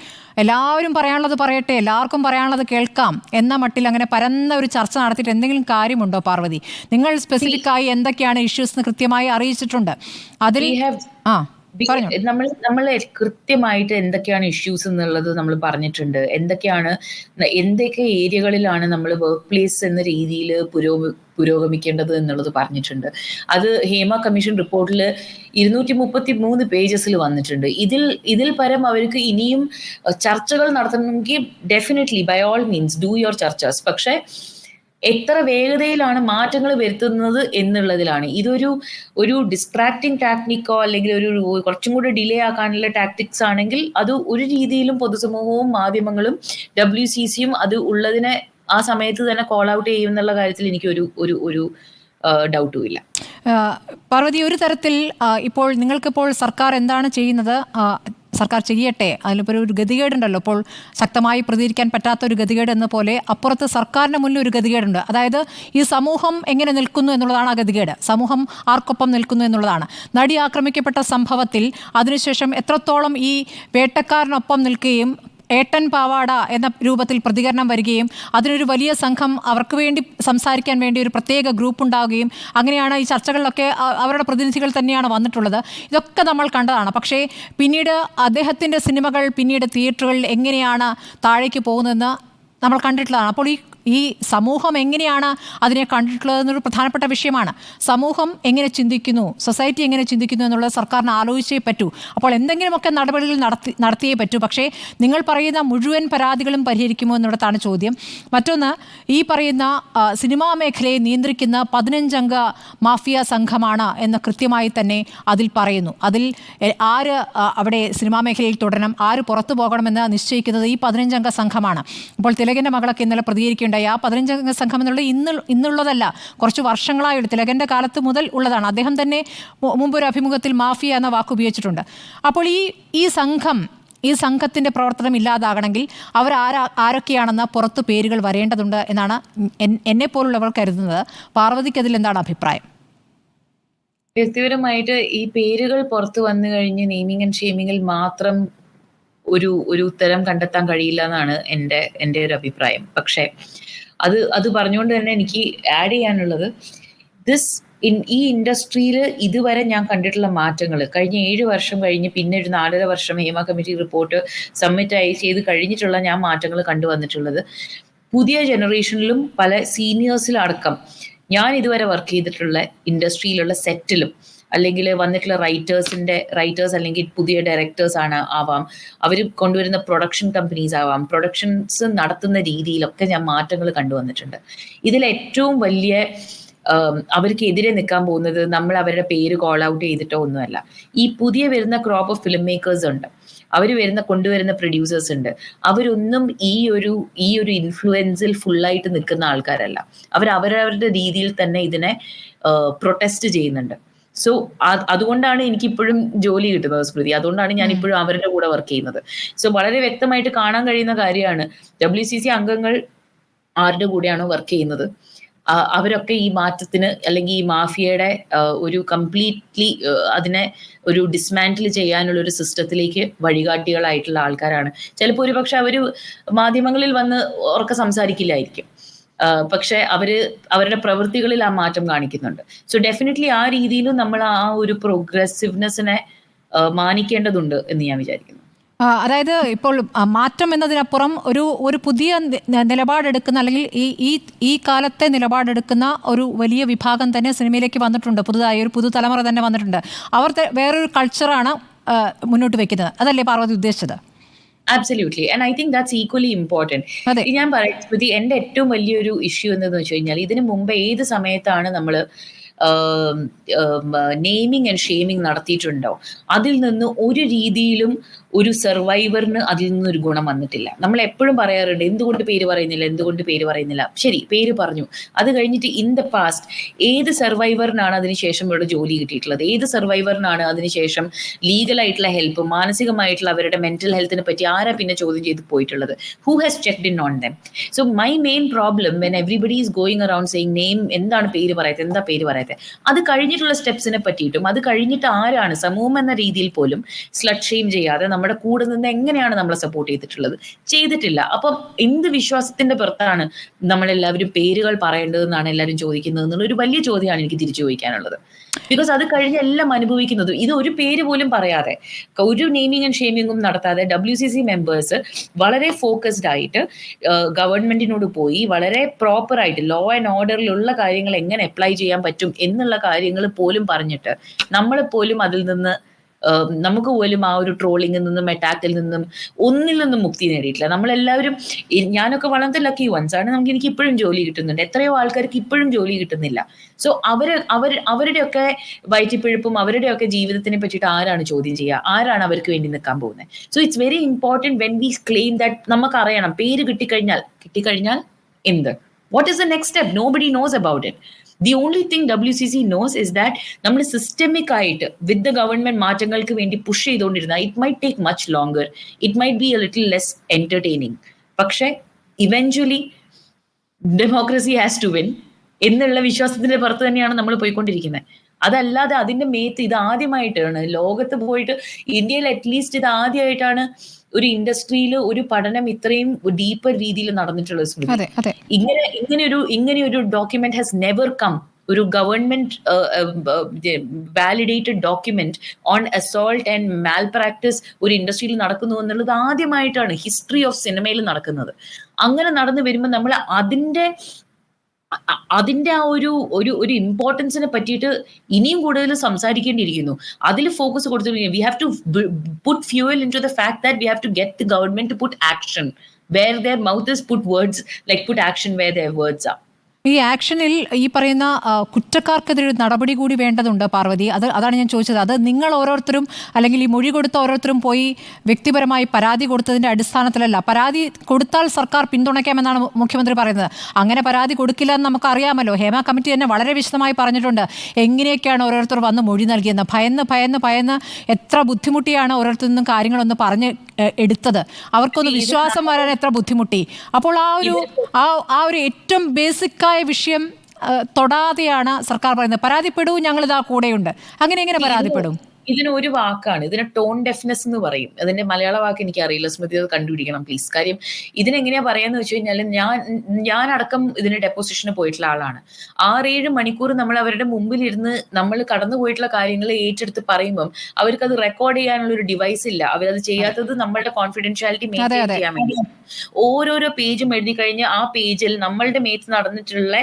എല്ലാവരും പറയാനുള്ളത് പറയട്ടെ എല്ലാവർക്കും പറയാനുള്ളത് കേൾക്കാം എന്ന മട്ടിൽ അങ്ങനെ പരന്ന ഒരു ചർച്ച നടത്തിയിട്ട് എന്തെങ്കിലും കാര്യമുണ്ടോ പാർവതി? നിങ്ങൾ സ്പെസിഫിക് ആയി എന്തൊക്കെയാണ് ഇഷ്യൂസ് എന്ന് കൃത്യമായി അറിയിച്ചിട്ടുണ്ട്. അതിൽ ആ പറഞ്ഞു. നമ്മൾ നമ്മൾ കൃത്യമായിട്ട് എന്തൊക്കെയാണ് ഇഷ്യൂസ് എന്നുള്ളത് നമ്മൾ പറഞ്ഞിട്ടുണ്ട്. എന്തൊക്കെയാണ് എന്തൊക്കെ ഏരിയകളിലാണ് നമ്മൾ വർക്ക് പ്ലേസ് എന്ന രീതിയിൽ പുരോഗ പുരോഗമിക്കേണ്ടത് എന്നുള്ളത് പറഞ്ഞിട്ടുണ്ട്. അത് ഹേമ കമ്മീഷൻ റിപ്പോർട്ടിൽ ഇരുന്നൂറ്റി മുപ്പത്തി മൂന്ന് പേജസിൽ വന്നിട്ടുണ്ട്. ഇതിൽ ഇതിൽ പരം അവർക്ക് ഇനിയും ചർച്ചകൾ നടത്തണമെങ്കിൽ definitely by all means do your churches പക്ഷേ എത്ര വേഗതയിലാണ് മാറ്റങ്ങൾ വരുത്തുന്നത് എന്നുള്ളതിലാണ്. ഇതൊരു ഒരു ഡിസ്ട്രാക്റ്റിംഗ് ടാക്നിക്കോ അല്ലെങ്കിൽ ഒരു കുറച്ചും കൂടി ഡിലേ ആക്കാനുള്ള ടാക്ടിക്സ് ആണെങ്കിൽ അത് ഒരു രീതിയിലും പൊതുസമൂഹവും മാധ്യമങ്ങളും ഡബ്ല്യു സി സിയും അത് ഉള്ളതിനെ ആ സമയത്ത് തന്നെ കോൾ ഔട്ട് ചെയ്യും എന്നുള്ള കാര്യത്തിൽ എനിക്ക് ഒരു ഒരു ഒരു ഡൗട്ടും ഇല്ല. പാർവതി ഒരു തരത്തിൽ ഇപ്പോൾ നിങ്ങൾക്കിപ്പോൾ സർക്കാർ എന്താണ് ചെയ്യുന്നത്? സർക്കാർ ചെയ്യട്ടെ. അതിലിപ്പോൾ ഒരു ഗതികേടുണ്ടല്ലോ. ഇപ്പോൾ ശക്തമായി പ്രതികരിക്കാൻ പറ്റാത്ത ഒരു ഗതികേട് എന്ന പോലെ അപ്പുറത്ത് സർക്കാരിന് മുന്നിൽ ഒരു ഗതികേടുണ്ട്. അതായത് ഈ സമൂഹം എങ്ങനെ നിൽക്കുന്നു എന്നുള്ളതാണ് ആ ഗതികേട്. സമൂഹം ആർക്കൊപ്പം നിൽക്കുന്നു എന്നുള്ളതാണ്. നടി ആക്രമിക്കപ്പെട്ട സംഭവത്തിൽ അതിനുശേഷം എത്രത്തോളം ഈ വേട്ടക്കാരനൊപ്പം നിൽക്കുകയും ഏട്ടൻ പാവാട എന്ന രൂപത്തിൽ പ്രതികരണം വരികയും അതിനൊരു വലിയ സംഘം അവർക്ക് വേണ്ടി സംസാരിക്കാൻ വേണ്ടി ഒരു പ്രത്യേക ഗ്രൂപ്പ് ഉണ്ടാവുകയും അങ്ങനെയാണ് ഈ ചർച്ചകളിലൊക്കെ അവരുടെ പ്രതിനിധികൾ തന്നെയാണ് വന്നിട്ടുള്ളത്. ഇതൊക്കെ നമ്മൾ കണ്ടതാണ്. പക്ഷേ പിന്നീട് അദ്ദേഹത്തിന്റെ സിനിമകൾ പിന്നീട് തിയേറ്ററുകളിൽ എങ്ങനെയാണ് താഴേക്ക് പോകുന്നതെന്ന് നമ്മൾ കണ്ടിട്ടുള്ളതാണ്. അപ്പോൾ ഈ ഈ സമൂഹം എങ്ങനെയാണ് അതിനെ കണ്ടിട്ടുള്ളത് എന്നൊരു പ്രധാനപ്പെട്ട വിഷയമാണ്. സമൂഹം എങ്ങനെ ചിന്തിക്കുന്നു? സൊസൈറ്റി എങ്ങനെ ചിന്തിക്കുന്നു എന്നുള്ളത് സർക്കാരിന് ആലോചിച്ചേ പറ്റൂ. അപ്പോൾ എന്തെങ്കിലുമൊക്കെ നടപടികൾ നടത്തി നടത്തിയേ പറ്റൂ. പക്ഷേ നിങ്ങൾ പറയുന്ന മുഴുവൻ പരാതികളും പരിഹരിക്കുമോ എന്നുള്ളതാണ് ചോദ്യം. മറ്റൊന്ന് ഈ പറയുന്ന സിനിമാ മേഖലയെ നിയന്ത്രിക്കുന്ന പതിനഞ്ചംഗ മാഫിയ സംഘമാണ് എന്ന് കൃത്യമായി തന്നെ അതിൽ പറയുന്നു. അതിൽ ആര് അവിടെ സിനിമാ മേഖലയിൽ തുടരണം ആര് പുറത്തു പോകണമെന്ന് നിശ്ചയിക്കുന്നത് ഈ പതിനഞ്ചംഗ സംഘമാണ്. അപ്പോൾ തിലകന്റെ മകളൊക്കെ ഇന്നലെ പ്രതികരിക്കുകയുണ്ടായി ആ പതിനഞ്ചംഗ സംഘം എന്നുള്ളത് ഇന്ന് ഇന്നുള്ളതല്ല കുറച്ച് വർഷങ്ങളായി തിലകന്റെ കാലത്ത് മുതൽ ഉള്ളതാണ്. അദ്ദേഹം തന്നെ മുമ്പ് ഒരു അഭിമുഖത്തിൽ മാഫിയ എന്ന വാക്ക് ഉപയോഗിച്ചിട്ടുണ്ട്. അപ്പോൾ ഈ ഈ സംഘം ഈ സംഘത്തിന്റെ പ്രവർത്തനം ഇല്ലാതാകണമെങ്കിൽ അവർ ആരാ ആരൊക്കെയാണെന്ന് പുറത്ത് പേരുകൾ വരേണ്ടതുണ്ട് എന്നാണ് എന്നെ പോലുള്ളവർ കരുതുന്നത്. പാർവതിക്ക് അതിൽ എന്താണ് അഭിപ്രായം? വ്യക്തിപരമായിട്ട് ഈ പേരുകൾ പുറത്തു വന്നു കഴിഞ്ഞ് നെയിമിംഗ് ആൻഡ് ഷെയ്മിങ്ങിൽ മാത്രം ഒരു ഒരു ഉത്തരം കണ്ടെത്താൻ കഴിയില്ല എന്നാണ് എന്റെ എന്റെ ഒരു അഭിപ്രായം. പക്ഷേ അത് അത് പറഞ്ഞുകൊണ്ട് തന്നെ എനിക്ക് ആഡ് ചെയ്യാനുള്ളത് ദിസ് ഇൻ ഈ ഇൻഡസ്ട്രിയിൽ ഇതുവരെ ഞാൻ കണ്ടിട്ടുള്ള മാറ്റങ്ങൾ കഴിഞ്ഞ ഏഴ് വർഷം കഴിഞ്ഞ് പിന്നെ ഒരു നാലര വർഷം ഹേമ കമ്മിറ്റി റിപ്പോർട്ട് സബ്മിറ്റ് ആയി ചെയ്ത് കഴിഞ്ഞിട്ടുള്ള ഞാൻ മാറ്റങ്ങൾ കണ്ടുവന്നിട്ടുള്ളത് പുതിയ ജനറേഷനിലും പല സീനിയേഴ്സിലടക്കം ഞാൻ ഇതുവരെ വർക്ക് ചെയ്തിട്ടുള്ള ഇൻഡസ്ട്രിയിലുള്ള സെറ്റിലും അല്ലെങ്കിൽ വന്നിട്ടുള്ള റൈറ്റേഴ്സിന്റെ റൈറ്റേഴ്സ് അല്ലെങ്കിൽ പുതിയ ഡയറക്ടേഴ്സ് ആണ് ആവാം. അവർ കൊണ്ടുവരുന്ന പ്രൊഡക്ഷൻ കമ്പനീസ് ആവാം. പ്രൊഡക്ഷൻസ് നടത്തുന്ന രീതിയിലൊക്കെ ഞാൻ മാറ്റങ്ങൾ കണ്ടുവന്നിട്ടുണ്ട് ഇതിൽ ഏറ്റവും വലിയ അവർക്ക് എതിരെ നിൽക്കാൻ പോകുന്നത് നമ്മൾ അവരുടെ പേര് കോൾ ഔട്ട് ചെയ്തിട്ടോ ഒന്നുമല്ല. ഈ പുതിയ വരുന്ന ക്രോപ്പ് ഓഫ് ഫിലിം മേക്കേഴ്സ് ഉണ്ട്. അവർ വരുന്ന കൊണ്ടുവരുന്ന പ്രൊഡ്യൂസേഴ്സ് ഉണ്ട്. അവരൊന്നും ഈ ഒരു ഈ ഒരു ഇൻഫ്ലുവൻസിൽ ഫുള്ളായിട്ട് നിൽക്കുന്ന ആൾക്കാരല്ല. അവർ അവരവരുടെ രീതിയിൽ തന്നെ ഇതിനെ പ്രൊട്ടസ്റ്റ് ചെയ്യുന്നുണ്ട്. സോ അതുകൊണ്ടാണ് എനിക്ക് ഇപ്പോഴും ജോലി കിട്ടുന്നത് സ്മൃതി. അതുകൊണ്ടാണ് ഞാൻ ഇപ്പോഴും അവരുടെ കൂടെ വർക്ക് ചെയ്യുന്നത്. സോ വളരെ വ്യക്തമായിട്ട് കാണാൻ കഴിയുന്ന കാര്യമാണ് ഡബ്ല്യു സി സി അംഗങ്ങൾ ആരുടെ കൂടെയാണോ വർക്ക് ചെയ്യുന്നത്? അവരൊക്കെ ഈ മാറ്റത്തിന് അല്ലെങ്കിൽ ഈ മാഫിയയുടെ ഒരു കംപ്ലീറ്റ്ലി അതിനെ ഒരു ഡിസ്മാന്റിൽ ചെയ്യാനുള്ള ഒരു സിസ്റ്റത്തിലേക്ക് വഴികാട്ടികളായിട്ടുള്ള ആൾക്കാരാണ്. ചിലപ്പോൾ ഒരുപക്ഷെ അവർ മാധ്യമങ്ങളിൽ വന്ന് ഉറക്കെ സംസാരിക്കില്ലായിരിക്കും. പക്ഷെ അവർ അവരുടെ പ്രവൃത്തികളിൽ ആ മാറ്റം കാണിക്കുന്നുണ്ട്. സോ ഡെഫിനറ്റ്ലി ആ രീതിയിലും നമ്മൾ ആ ഒരു പ്രോഗ്രസീവ്നെസ്സിനെ മാനിക്കേണ്ടതുണ്ട് എന്ന് ഞാൻ വിചാരിക്കുന്നു. അതായത് ഇപ്പോൾ മാറ്റം എന്നതിനപ്പുറം ഒരു ഒരു പുതിയ നിലപാടെടുക്കുന്ന അല്ലെങ്കിൽ ഈ ഈ ഈ കാലത്തെ നിലപാടെടുക്കുന്ന ഒരു വലിയ വിഭാഗം തന്നെ സിനിമയിലേക്ക് വന്നിട്ടുണ്ട്. പുതുതായി ഒരു പുതുതലമുറ തന്നെ വന്നിട്ടുണ്ട്. അവർ വേറൊരു കൾച്ചറാണ് മുന്നോട്ട് വെക്കുന്നത്. അതല്ലേ പാർവതി ഉദ്ദേശിച്ചത്? Absolutely and I think that's equally important ഞാൻ പറയാം സ്മൃതി എന്റെ ഏറ്റവും വലിയൊരു ഇഷ്യൂ എന്തെന്ന് വെച്ച് കഴിഞ്ഞാൽ ഇതിനു മുമ്പ് ഏത് സമയത്താണ് നമ്മൾ നെയ്മിങ് ആൻഡ് ഷെയ്മിങ് നടത്തിയിട്ടുണ്ടോ? അതിൽ നിന്ന് ഒരു രീതിയിലും ഒരു സർവൈവറിന് അതിൽ നിന്നൊരു ഗുണം വന്നിട്ടില്ല. നമ്മൾ എപ്പോഴും പറയാറുണ്ട് എന്തുകൊണ്ട് പേര് പറയുന്നില്ല? എന്തുകൊണ്ട് പേര് പറയുന്നില്ല? ശരി പേര് പറഞ്ഞു. അത് കഴിഞ്ഞിട്ട് ഇൻ ദ പാസ്റ്റ് ഏത് സർവൈവറിനാണ് അതിനുശേഷം ഇവിടെ ജോലി കിട്ടിയിട്ടുള്ളത്? ഏത് സർവൈവറിനാണ് അതിനുശേഷം ലീഗലായിട്ടുള്ള ഹെൽപ്പ് മാനസികമായിട്ടുള്ള അവരുടെ മെന്റൽ ഹെൽത്തിനെ പറ്റി ആരാ പിന്നെ ചോദ്യം ചെയ്ത് പോയിട്ടുള്ളത്? Who has checked in on them so my main problem when everybody is going around saying name എന്താണ് പേര് പറയാത്തത്? എന്താ പേര് പറയാത്തത്? അത് കഴിഞ്ഞിട്ടുള്ള സ്റ്റെപ്സിനെ പറ്റിയിട്ടും അത് കഴിഞ്ഞിട്ട് ആരാണ് സമൂഹം എന്ന രീതിയിൽ പോലും സ്ലട്ട് ഷെയിം ചെയ്യാതെ നമ്മുടെ കൂടെ നിന്ന് എങ്ങനെയാണ് നമ്മളെ സപ്പോർട്ട് ചെയ്തിട്ടുള്ളത്? ചെയ്തിട്ടില്ല. അപ്പം എന്ത് വിശ്വാസത്തിന്റെ പുറത്താണ് നമ്മളെല്ലാവരും പേരുകൾ പറയേണ്ടതെന്നാണ് എല്ലാവരും ചോദിക്കുന്നത് എന്നുള്ള ഒരു വലിയ ചോദ്യമാണ് എനിക്ക് തിരിച്ചു ചോദിക്കാനുള്ളത്. ബിക്കോസ് അത് കഴിഞ്ഞ് എല്ലാം അനുഭവിക്കുന്നത് ഇത് ഒരു പേര് പോലും പറയാതെ ഒരു നെയിമിംഗ് ആൻഡ് ഷെയ്മിങ്ങും നടത്താതെ ഡബ്ല്യു സി സി മെമ്പേഴ്സ് വളരെ ഫോക്കസ്ഡ് ആയിട്ട് ഗവൺമെന്റിനോട് പോയി വളരെ പ്രോപ്പർ ആയിട്ട് ലോ ആൻഡ് ഓർഡറിലുള്ള കാര്യങ്ങൾ എങ്ങനെ അപ്ലൈ ചെയ്യാൻ പറ്റും എന്നുള്ള കാര്യങ്ങൾ പോലും പറഞ്ഞിട്ട് നമ്മൾ പോലും അതിൽ നിന്ന് നമുക്ക് പോലും ആ ഒരു ട്രോളിങ്ങിൽ നിന്നും അറ്റാക്കിൽ നിന്നും ഒന്നിൽ നിന്നും മുക്തി നേടിയിട്ടില്ല. നമ്മളെല്ലാവരും ഞാനൊക്കെ വളരെ ലക്കി വൺസ് ആണ്. നമുക്ക് എനിക്ക് ഇപ്പോഴും ജോലി കിട്ടുന്നുണ്ട്. എത്രയോ ആൾക്കാർക്ക് ഇപ്പോഴും ജോലി കിട്ടുന്നില്ല. സോ അവർ അവർ അവരുടെയൊക്കെ വയറ്റിപ്പിഴപ്പും അവരുടെയൊക്കെ ജീവിതത്തിനെ പറ്റിയിട്ട് ആരാണ് ചോദ്യം ചെയ്യുക? ആരാണ് അവർക്ക് വേണ്ടി നിൽക്കാൻ പോകുന്നത്? So it's very important when we claim that നമുക്ക് അറിയണം പേര് കിട്ടിക്കഴിഞ്ഞാൽ കിട്ടിക്കഴിഞ്ഞാൽ എന്ത്? What is the next step nobody knows about it the only thing W C C knows is that നമ്മൾ സിസ്റ്റമിക് ആയിട്ട് വിത്ത് ദ ഗവൺമെന്റ് മാറ്റങ്ങൾക്ക് വേണ്ടി പുഷ് ചെയ്തുകൊണ്ടിരുന്ന it might take much longer it might be a little less entertaining പക്ഷെ eventually democracy has to win എന്നുള്ള വിശ്വാസത്തിന്റെ പുറത്ത് തന്നെയാണ് നമ്മൾ പോയിക്കൊണ്ടിരിക്കുന്നത്. അതല്ലാതെ അതിന്റെ മേത്ത് ഇത് ആദ്യമായിട്ടാണ് ലോകത്ത് പോയിട്ട് ഇന്ത്യയിൽ അറ്റ്ലീസ്റ്റ് ഇത് ആദ്യമായിട്ടാണ് ഒരു ഇൻഡസ്ട്രിയിൽ ഒരു പഠനം ഇത്രയും ഡീപ്പർ രീതിയിൽ നടന്നിട്ടുള്ള സ്മൃതി. ഇങ്ങനെ ഇങ്ങനെ ഒരു ഇങ്ങനെ ഒരു ഡോക്യുമെന്റ് ഹാസ് നെവർ കം ഒരു government validated document on assault and malpractice ഒരു ഇൻഡസ്ട്രിയിൽ നടക്കുന്നു എന്നുള്ളത് ആദ്യമായിട്ടാണ് ഹിസ്റ്ററി ഓഫ് സിനിമയിൽ നടക്കുന്നത്. അങ്ങനെ നടന്നു വരുമ്പോൾ നമ്മൾ അതിന്റെ അതിന്റെ ആ ഒരു ഒരു ഒരു ഇമ്പോർട്ടൻസിനെ പറ്റിയിട്ട് ഇനിയും കൂടുതൽ സംസാരിക്കേണ്ടിയിരിക്കുന്നു. അതിൽ ഫോക്കസ് കൊടുത്തിരിക്കുന്നു. We have to put fuel into the fact that we have to get the government to put action where their mouth is put words like put action where their words ആ ഈ ആക്ഷനിൽ ഈ പറയുന്ന കുറ്റക്കാർക്കെതിരെ നടപടി കൂടി വേണ്ടതുണ്ട് പാർവതി. അത് അതാണ് ഞാൻ ചോദിച്ചത്. അത് നിങ്ങൾ ഓരോരുത്തരും അല്ലെങ്കിൽ ഈ മൊഴി കൊടുത്ത ഓരോരുത്തരും പോയി വ്യക്തിപരമായി പരാതി കൊടുത്തതിന്റെ അടിസ്ഥാനത്തിലല്ല. പരാതി കൊടുത്താൽ സർക്കാർ പിന്തുണയ്ക്കാമെന്നാണ് മുഖ്യമന്ത്രി പറയുന്നത്. അങ്ങനെ പരാതി കൊടുക്കില്ല എന്ന് നമുക്കറിയാമല്ലോ. ഹേമ കമ്മിറ്റി തന്നെ വളരെ വിശദമായി പറഞ്ഞിട്ടുണ്ട്. എങ്ങനെയൊക്കെയാണ് ഓരോരുത്തർ വന്ന് മൊഴി നൽകിയെന്ന്. ഭയന്ന് ഭയന്ന് ഭയന്ന് എത്ര ബുദ്ധിമുട്ടിയാണ് ഓരോരുത്തർ നിന്നും കാര്യങ്ങളൊന്ന് പറഞ്ഞ് എടുത്തത്. അവർക്കൊന്ന് വിശ്വാസം വരാൻ എത്ര ബുദ്ധിമുട്ടി. അപ്പോൾ ആ ഒരു ആ ഒരു ഏറ്റവും ബേസിക്കായ വിഷയം തൊടാതെയാണ് സർക്കാർ പറയുന്നത്. പരാതിപ്പെടൂ ഞങ്ങളിതാ കൂടെയുണ്ട്. അങ്ങനെ എങ്ങനെ പരാതിപ്പെടും? ഇതിന് ഒരു വാക്കാണ് ഇതിന് ടോൺ ഡെഫ്നെസ് എന്ന് പറയും. അതിന്റെ മലയാള വാക്ക് എനിക്ക് അറിയില്ല സ്മൃതി അത് കണ്ടുപിടിക്കണം പ്ലീസ് കാര്യം ഇതിനെങ്ങനെയാ പറയാന്ന് വെച്ച് കഴിഞ്ഞാൽ ഞാൻ ഞാനടക്കം ഇതിന് ഡെപ്പോസിഷന് പോയിട്ടുള്ള ആളാണ്. ആറേഴ് മണിക്കൂർ നമ്മൾ അവരുടെ മുമ്പിൽ ഇരുന്ന് നമ്മൾ കടന്നു പോയിട്ടുള്ള കാര്യങ്ങൾ ഏറ്റെടുത്ത് പറയുമ്പം അവർക്ക് അത് റെക്കോർഡ് ചെയ്യാനുള്ള ഒരു ഡിവൈസ് ഇല്ല. അവരത് ചെയ്യാത്തത് നമ്മളുടെ കോൺഫിഡൻഷ്യാലിറ്റി മെയിന്റെയിൻ. ചെയ്യാൻ വേണ്ടി ഓരോരോ പേജും എഴുതി കഴിഞ്ഞ് ആ പേജിൽ നമ്മളുടെ മേത്ത് നടന്നിട്ടുള്ള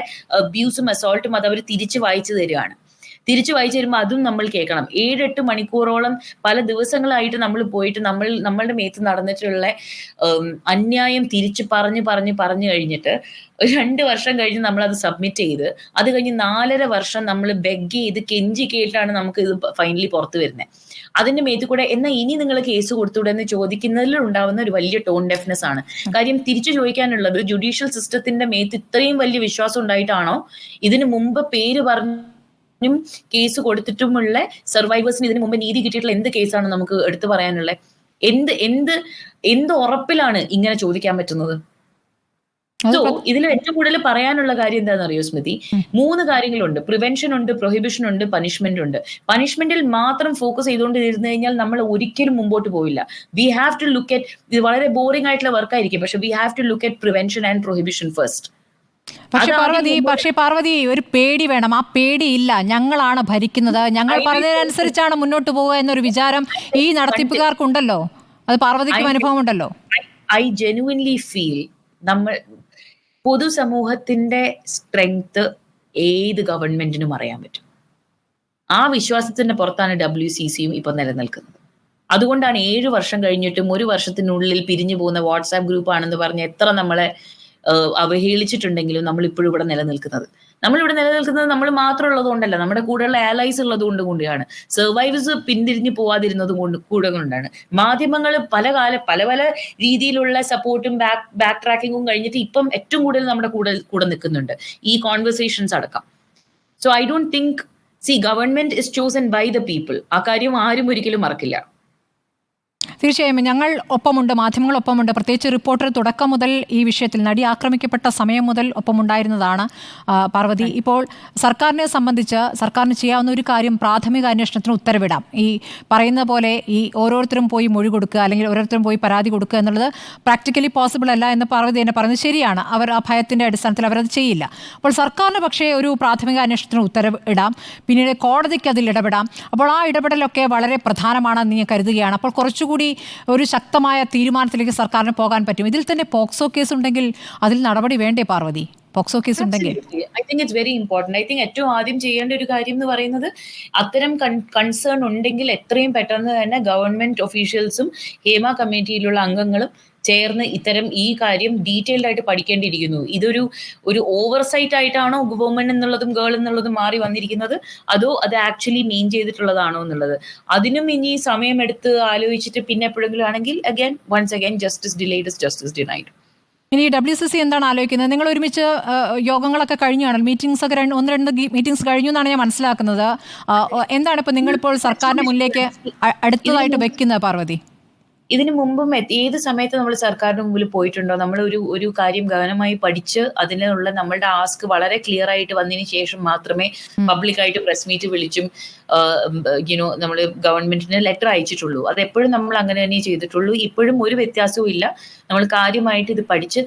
അബ്യൂസും അസോൾട്ടും അത് അവർ തിരിച്ച് വായിച്ചു തരികയാണ് തിരിച്ചു വായിച്ചു വരുമ്പോൾ അതും നമ്മൾ കേൾക്കണം. ഏഴെട്ട് മണിക്കൂറോളം പല ദിവസങ്ങളായിട്ട് നമ്മൾ പോയിട്ട് നമ്മൾ നമ്മളുടെ മേത്ത് നടന്നിട്ടുള്ള അന്യായം തിരിച്ചു പറഞ്ഞ് പറഞ്ഞ് പറഞ്ഞു കഴിഞ്ഞിട്ട് രണ്ട് വർഷം കഴിഞ്ഞ് നമ്മൾ അത് സബ്മിറ്റ് ചെയ്ത് അത് കഴിഞ്ഞ് നാലര വർഷം നമ്മൾ ബെഗ് ചെയ്ത് കെഞ്ചി കേട്ടാണ് നമുക്ക് ഇത് ഫൈനലി പുറത്തു വരുന്നത് അതിന്റെ മേത്ത് കൂടെ എന്നാൽ ഇനി നിങ്ങൾ കേസ് കൊടുത്തൂടെ എന്ന് ചോദിക്കുന്നതിൽ ഉണ്ടാവുന്ന ഒരു വലിയ ടോൺ ഡെഫ്നെസ് ആണ്. കാര്യം തിരിച്ചു ചോദിക്കാനുള്ളത് ജുഡീഷ്യൽ സിസ്റ്റത്തിന്റെ മേത്ത് ഇത്രയും വലിയ വിശ്വാസം ഉണ്ടായിട്ടാണോ? ഇതിനു മുമ്പ് പേര് പറഞ്ഞും കേസ് കൊടുത്തിട്ടുമുള്ള സർവൈവേഴ്സിന് ഇതിനു മുമ്പ് നീതി കിട്ടിയിട്ടുള്ള എന്ത് കേസാണ് നമുക്ക് എടുത്തു പറയാനുള്ളത് എന്ത് എന്ത് എന്ത് ഉറപ്പിലാണ് ഇങ്ങനെ ചോദിക്കാൻ പറ്റുന്നത്? സോ ഇതിൽ ഏറ്റവും കൂടുതൽ പറയാനുള്ള കാര്യം എന്താണെന്ന് അറിയോ സ്മൃതി മൂന്ന് കാര്യങ്ങളുണ്ട്. പ്രിവെൻഷൻ ഉണ്ട് പ്രൊഹിബിഷൻ ഉണ്ട് പനിഷ്മെന്റ് ഉണ്ട്. പനിഷ്മെന്റിൽ മാത്രം ഫോക്കസ് ചെയ്തുകൊണ്ട് ഇരുന്ന് കഴിഞ്ഞാൽ നമ്മൾ ഒരിക്കലും മുമ്പോട്ട് പോയില്ല we have to look at ഇത് വളരെ ബോറിംഗ് ആയിട്ടുള്ള വർക്കായിരിക്കും പക്ഷെ we have to look at prevention and prohibition first പക്ഷെ പാർവതി പക്ഷെ പാർവതി ഒരു പേടി വേണം. ആ പേടി ഇല്ല ഞങ്ങളാണ് ഭരിക്കുന്നത്. ഞങ്ങൾ പറഞ്ഞതിനനുസരിച്ചാണ് മുന്നോട്ട് പോവുക എന്നൊരു വിചാരം ഈ നടത്തിപ്പുകാർക്കുണ്ടല്ലോ? അത് പാർവതിക്കും അനുഭവമുണ്ടല്ലോ? ഐ ജെനുവിൻലി ഫീൽ നമ്മൾ പൊതുസമൂഹത്തിന്റെ സ്ട്രെങ്ത് ഏത് ഗവൺമെന്റിനും അറിയാൻ പറ്റും. ആ വിശ്വാസത്തിന്റെ പുറത്താണ് ഡബ്ല്യു സി സിയും ഇപ്പൊ നിലനിൽക്കുന്നത്. അതുകൊണ്ടാണ് ഏഴു വർഷം കഴിഞ്ഞിട്ടും ഒരു വർഷത്തിനുള്ളിൽ പിരിഞ്ഞു പോകുന്ന വാട്സാപ്പ് ഗ്രൂപ്പ് ആണെന്ന് പറഞ്ഞ് എത്ര നമ്മളെ അവഹേളിച്ചിട്ടുണ്ടെങ്കിലും നമ്മൾ ഇപ്പോഴും ഇവിടെ നിലനിൽക്കുന്നത്. നമ്മളിവിടെ നിലനിൽക്കുന്നത് നമ്മൾ മാത്രം ഉള്ളതുകൊണ്ടല്ല നമ്മുടെ കൂടെയുള്ള ആലൈസ് ഉള്ളത് കൊണ്ട് കൂടിയാണ്. സർവൈവേഴ്സ് പിന്തിരിഞ്ഞു പോവാതിരുന്നത് കൊണ്ട് കൂടെ കൊണ്ടാണ്. മാധ്യമങ്ങൾ പല കാല പല പല രീതിയിലുള്ള സപ്പോർട്ടും ബാക്ക് ബാക്ക് ട്രാക്കിങ്ങും കഴിഞ്ഞിട്ട് ഇപ്പം ഏറ്റവും കൂടുതൽ നമ്മുടെ കൂടെ കൂടെ നിൽക്കുന്നുണ്ട്. ഈ കോൺവെർസേഷൻസ് അടക്കം. So I don't think see government is chosen by the people ആ കാര്യം ആരും ഒരിക്കലും മറക്കില്ല. തീർച്ചയായും ഞങ്ങൾ ഒപ്പമുണ്ട് മാധ്യമങ്ങളൊപ്പമുണ്ട് പ്രത്യേകിച്ച് റിപ്പോർട്ടർ തുടക്കം മുതൽ ഈ വിഷയത്തിൽ നടി ആക്രമിക്കപ്പെട്ട സമയം മുതൽ ഒപ്പമുണ്ടായിരുന്നതാണ് പാർവതി. ഇപ്പോൾ സർക്കാരിനെ സംബന്ധിച്ച് സർക്കാരിന് ചെയ്യാവുന്ന ഒരു കാര്യം പ്രാഥമിക അന്വേഷണത്തിന് ഉത്തരവിടാം. ഈ പറയുന്ന പോലെ ഈ ഓരോരുത്തരും പോയി മൊഴി കൊടുക്കുക അല്ലെങ്കിൽ ഓരോരുത്തരും പോയി പരാതി കൊടുക്കുക എന്നുള്ളത് പ്രാക്ടിക്കലി പോസിബിൾ അല്ല എന്ന് പാർവതി എന്നെ പറഞ്ഞത് ശരിയാണ്. അവർ ആ ഭയത്തിന്റെ അടിസ്ഥാനത്തിൽ അവരത് ചെയ്യില്ല. അപ്പോൾ സർക്കാരിന് പക്ഷേ ഒരു പ്രാഥമിക അന്വേഷണത്തിന് ഉത്തരവ് ഇടാം. പിന്നീട് കോടതിക്ക് അതിൽ ഇടപെടാം. അപ്പോൾ ആ ഇടപെടലൊക്കെ വളരെ പ്രധാനമാണെന്ന് ഞാൻ കരുതുകയാണ്. അപ്പോൾ കുറച്ചുകൂടി ഒരു ശക്തമായ തീരുമാനത്തിലേക്ക് സർക്കാരിന് പോകാൻ പറ്റും. ഇതിൽ തന്നെ പോക്സോ കേസ് ഉണ്ടെങ്കിൽ അതിൽ നടപടി വേണ്ടേ പാർവതി? പോക്സോ കേസ് ഉണ്ടെങ്കിൽ I think it's very important I think ഏറ്റവും ആദ്യം ചെയ്യേണ്ട ഒരു കാര്യം എന്ന് പറയുന്നത് അത്തരം കൺസേൺ ഉണ്ടെങ്കിൽ എത്രയും പെട്ടെന്ന് തന്നെ ഗവൺമെന്റ് ഒഫീഷ്യൽസും ഹേമ കമ്മിറ്റിയിലുള്ള അംഗങ്ങളും ചേർന്ന് ഇത്തരം ഈ കാര്യം ഡീറ്റെയിൽഡ് ആയിട്ട് പഠിക്കേണ്ടിയിരിക്കുന്നു. ഇതൊരു ഒരു ഓവർസൈറ്റ് ആയിട്ടാണോ വുമൺ എന്നുള്ളതും ഗേൾ എന്നുള്ളതും മാറി വന്നിരിക്കുന്നത്? അതോ അത് ആക്ച്വലി മെയിൻ ചെയ്തിട്ടുള്ളതാണോ എന്നുള്ളത്? അതിനും ഇനി സമയമെടുത്ത് ആലോചിച്ചിട്ട് പിന്നെ എപ്പോഴെങ്കിലും ആണെങ്കിൽ again once again justice delayed is justice denied ഇനി ഡബ്ല്യു സി സി എന്താണ് ആലോചിക്കുന്നത്? നിങ്ങൾ ഒരുമിച്ച് യോഗങ്ങളൊക്കെ കഴിഞ്ഞാണല്ലോ മീറ്റിംഗ്സ് ഒക്കെ രണ്ട് ഒന്ന് രണ്ട് മീറ്റിംഗ്സ് കഴിഞ്ഞു എന്നാണ് ഞാൻ മനസ്സിലാക്കുന്നത്. എന്താണ് ഇപ്പോൾ നിങ്ങളിപ്പോൾ സർക്കാരിന്റെ മുന്നിലേക്ക് അടുത്തതായിട്ട് വെക്കുന്നത് പാർവതി? ഇതിനു മുമ്പും ഏത് സമയത്ത് നമ്മൾ സർക്കാരിന് മുമ്പിൽ പോയിട്ടുണ്ടോ? നമ്മൾ ഒരു ഒരു കാര്യം ഗഹനമായി പഠിച്ച് അതിനുള്ള നമ്മളുടെ ആസ്ക് വളരെ ക്ലിയർ ആയിട്ട് വന്നതിന് ശേഷം മാത്രമേ പബ്ലിക്കായിട്ട് പ്രസ് മീറ്റ് വിളിച്ചും യുനോ നമ്മൾ ഗവൺമെന്റിന് ലെറ്റർ അയച്ചിട്ടുള്ളൂ. അത് എപ്പോഴും നമ്മൾ അങ്ങനെ തന്നെ ചെയ്തിട്ടുള്ളൂ. ഇപ്പോഴും ഒരു വ്യത്യാസവും ഇല്ല. നമ്മൾ കാര്യമായിട്ട് ഇത് പഠിച്ച്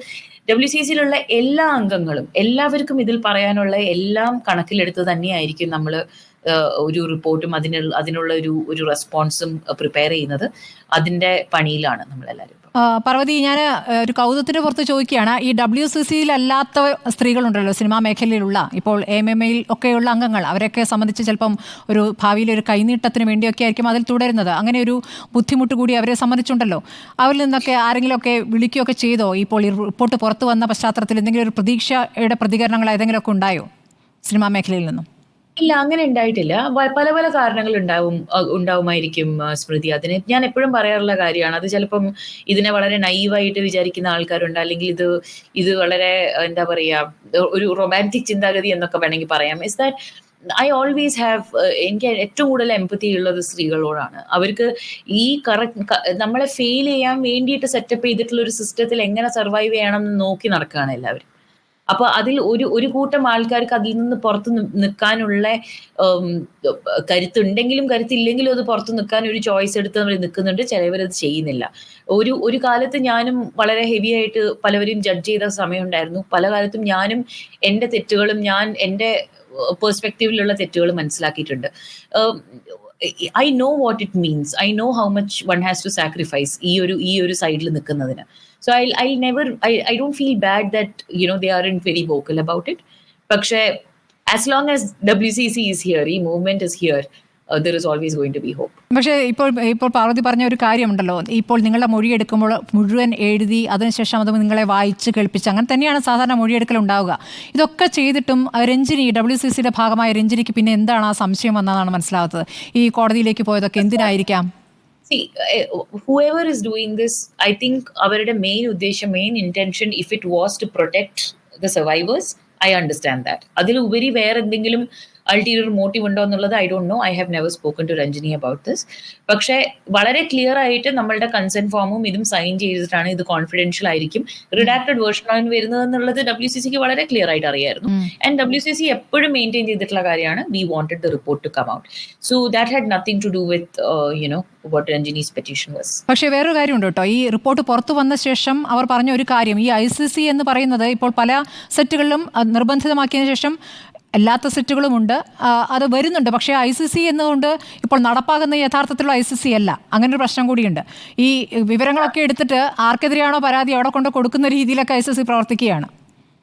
ഡബ്ല്യു സി സിയിലുള്ള എല്ലാ അംഗങ്ങളും എല്ലാവർക്കും ഇതിൽ പറയാനുള്ള എല്ലാം കണക്കിലെടുത്ത് തന്നെയായിരിക്കും നമ്മൾ ഒരു റിപ്പോർട്ടും അതിന് അതിനുള്ള ഒരു ഒരു റെസ്പോൺസും പ്രിപ്പയർ ചെയ്യുന്നത് അതിന്റെ പണിയിലാണ് നമ്മളെല്ലാവരും പർവതി ഞാൻ ഒരു കൗതുകത്തിന് പുറത്ത് ചോദിക്കുകയാണ്. ഈ ഡബ്ല്യു സി സിയിലല്ലാത്ത സ്ത്രീകളുണ്ടല്ലോ സിനിമാ മേഖലയിലുള്ള ഇപ്പോൾ എം എം എയിൽ ഒക്കെയുള്ള അംഗങ്ങൾ അവരൊക്കെ സംബന്ധിച്ച് ചിലപ്പം ഒരു ഭാവിയിൽ ഒരു കൈനീട്ടത്തിന് വേണ്ടിയൊക്കെ ആയിരിക്കും അതിൽ തുടരുന്നത്. അങ്ങനെ ഒരു ബുദ്ധിമുട്ട് കൂടി അവരെ സംബന്ധിച്ചുണ്ടല്ലോ. അവരിൽ നിന്നൊക്കെ ആരെങ്കിലുമൊക്കെ വിളിക്കുകയൊക്കെ ചെയ്തോ? ഇപ്പോൾ ഈ റിപ്പോർട്ട് പുറത്തു വന്ന പശ്ചാത്തലത്തിൽ എന്തെങ്കിലും ഒരു പ്രതീക്ഷയുടെ പ്രതികരണങ്ങൾ ഏതെങ്കിലുമൊക്കെ ഉണ്ടായോ സിനിമാ മേഖലയിൽ നിന്നും? ഇല്ല അങ്ങനെ ഉണ്ടായിട്ടില്ല പല പല കാരണങ്ങൾ ഉണ്ടാവും ഉണ്ടാവുമായിരിക്കും സ്മൃതി. അതിന് ഞാൻ എപ്പോഴും പറയാറുള്ള കാര്യമാണ്. അത് ചിലപ്പം ഇതിനെ വളരെ നൈവായിട്ട് വിചാരിക്കുന്ന ആൾക്കാരുണ്ട്. അല്ലെങ്കിൽ ഇത് ഇത് വളരെ എന്താ പറയാ ഒരു റൊമാന്റിക് ചിന്താഗതി എന്നൊക്കെ വേണമെങ്കിൽ പറയാം. Is that I always have എനിക്ക് ഏറ്റവും കൂടുതൽ എമ്പത്തി ഉള്ളത് സ്ത്രീകളോടാണ്. അവർക്ക് ഈ കറക്റ്റ് നമ്മളെ ഫെയിൽ ചെയ്യാൻ വേണ്ടിയിട്ട് സെറ്റപ്പ് ചെയ്തിട്ടുള്ള ഒരു സിസ്റ്റത്തിൽ എങ്ങനെ സർവൈവ് ചെയ്യണം എന്ന് നോക്കി നടക്കുകയാണ് എല്ലാവരും. അപ്പൊ അതിൽ ഒരു ഒരു കൂട്ടം ആൾക്കാർക്ക് അതിൽ നിന്ന് പുറത്ത് നിൽക്കാനുള്ള കരുത്തുണ്ടെങ്കിലും കരുത്തില്ലെങ്കിലും അത് പുറത്ത് നിൽക്കാൻ ഒരു ചോയ്സ് എടുത്ത് അവർ നിൽക്കുന്നുണ്ട് ചിലവരത് ചെയ്യുന്നില്ല. ഒരു ഒരു കാലത്ത് ഞാനും വളരെ ഹെവി ആയിട്ട് പലവരെയും ജഡ്ജ് ചെയ്ത സമയമുണ്ടായിരുന്നു പല കാലത്തും ഞാനും എന്റെ തെറ്റുകളും ഞാൻ എന്റെ പേഴ്സ്പെക്റ്റീവിലുള്ള തെറ്റുകൾ മനസ്സിലാക്കിയിട്ടുണ്ട്. I know what it means I know how much one has to sacrifice ഈ ഒരു ഈ ഒരു സൈഡിൽ നിൽക്കുന്നതിന്. So I I never I I don't feel bad that you know they are in very vocal about it പക്ഷേ as long as W C C is here ഈ movement is here there is always going to be hope പക്ഷേ ഇപ്പോൾ ഇപ്പോൾ പാർവതി പറഞ്ഞ ഒരു കാര്യമുണ്ടല്ലോ. ഇപ്പോൾ നിങ്ങളുടെ മൊഴിയെടുക്കുമ്പോൾ മുഴുവൻ എഴുതി അതിനുശേഷം അത് നിങ്ങളെ വായിച്ച് കേൾപ്പിച്ച് അങ്ങനെ തന്നെയാണ് സാധാരണ മൊഴിയെടുക്കൽ ഉണ്ടാവുക. ഇതൊക്കെ ചെയ്തിട്ടും രഞ്ജിനി ഡബ്ല്യു സി സിയുടെ ഭാഗമായ രഞ്ജിനിക്ക് പിന്നെ എന്താണ് ആ സംശയം വന്നതാണ് മനസ്സിലാവാത്തത് ഈ കോടതിയിലേക്ക് പോയതൊക്കെ എന്തിനായിരിക്കാം? See, uh, whoever is doing this, I think അവരുടെ മെയിൻ ഉദ്ദേശം main intention if it was to protect the survivors I understand that അതിലുപരി വേറെ എന്തെങ്കിലും അൾട്ടീരിയർ മോട്ടീവ് ഉണ്ടോ എന്നുള്ളത് I don't know I have never spoken to Ranjini about this പക്ഷേ വളരെ clear ആയിട്ട് നമ്മളുടെ കൺസെന്റ് ഫോമും ഇതും സൈൻ ചെയ്തിട്ടാണ് ഇത് കോൺഫിഡൻഷ്യൽ ആയിരിക്കും. റിഡാക്റ്റഡ് വേർഷനാണ് വരുന്നത് എന്നുള്ളത് ഡബ്ല്യു സി സിക്ക് വളരെ ക്ലിയർ ആയിട്ട് അറിയായിരുന്നു. ആൻഡ് ഡബ്ല്യു സി സി എപ്പോഴും മെയിന്റെയിൻ ചെയ്തിട്ടുള്ള കാര്യമാണ് we wanted the report to come out so that had nothing to do with you know what Ranjini's petition was പക്ഷേ വേറൊരു കാര്യമുണ്ട് കേട്ടോ. ഈ റിപ്പോർട്ട് പുറത്തു വന്ന ശേഷം അവർ പറഞ്ഞ ഒരു കാര്യം ഈ ഐ സി സി എന്ന് പറയുന്നത് ഇപ്പോൾ പല സെറ്റുകളിലും നിർബന്ധിതമാക്കിയതിനു ശേഷം അല്ലാത്ത സെറ്റുകളുമുണ്ട് അത് വരുന്നുണ്ട്. പക്ഷേ ഐ സി സി എന്നുകൊണ്ട് ഇപ്പോൾ നടപ്പാകുന്ന യഥാർത്ഥത്തിലുള്ള ഐ സി സി അല്ല. അങ്ങനെ ഒരു പ്രശ്നം കൂടിയുണ്ട്. ഈ വിവരങ്ങളൊക്കെ എടുത്തിട്ട് ആർക്കെതിരെയാണോ പരാതി അവിടെ കൊണ്ട് കൊടുക്കുന്ന രീതിയിലൊക്കെ ഐ സി സി പ്രവർത്തിക്കുകയാണ്.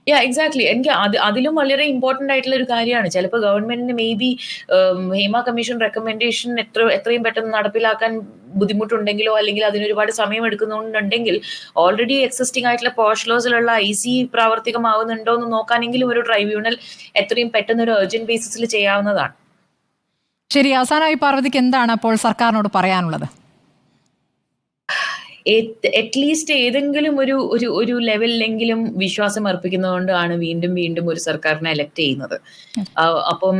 യാ എക്സാക്ട്ലി എനിക്ക് അത് അതിലും വളരെ ഇമ്പോർട്ടന്റ് ആയിട്ടുള്ള ഒരു കാര്യമാണ്. ചിലപ്പോൾ ഗവൺമെന്റിന് may be Hema commission recommendation എത്ര എത്രയും പെട്ടെന്ന് നടപ്പിലാക്കാൻ ബുദ്ധിമുട്ടുണ്ടെങ്കിലോ അല്ലെങ്കിൽ അതിന് ഒരുപാട് സമയം എടുക്കുന്നുണ്ടെങ്കിൽ ഓൾറെഡി എക്സിസ്റ്റിംഗ് ആയിട്ടുള്ള പോഷ് ലോസിലുള്ള ഐ സി പ്രാവർത്തികമാവുന്നുണ്ടോ എന്ന് നോക്കാനെങ്കിലും ഒരു ട്രൈബ്യൂണൽ എത്രയും പെട്ടെന്ന് ഒരു അർജന്റ് ബേസിസിൽ ചെയ്യാവുന്നതാണ്. ശരി അവസാനമായി പാർവതിക്ക് എന്താണ് അപ്പോൾ സർക്കാരിനോട് പറയാനുള്ളത്? അറ്റ്ലീസ്റ്റ് ഏതെങ്കിലും ഒരു ഒരു ഒരു ലെവലിലെങ്കിലും വിശ്വാസം അർപ്പിക്കുന്നതുകൊണ്ടാണ് വീണ്ടും വീണ്ടും ഒരു സർക്കാരിനെ എലക്ട് ചെയ്യുന്നത്. അപ്പം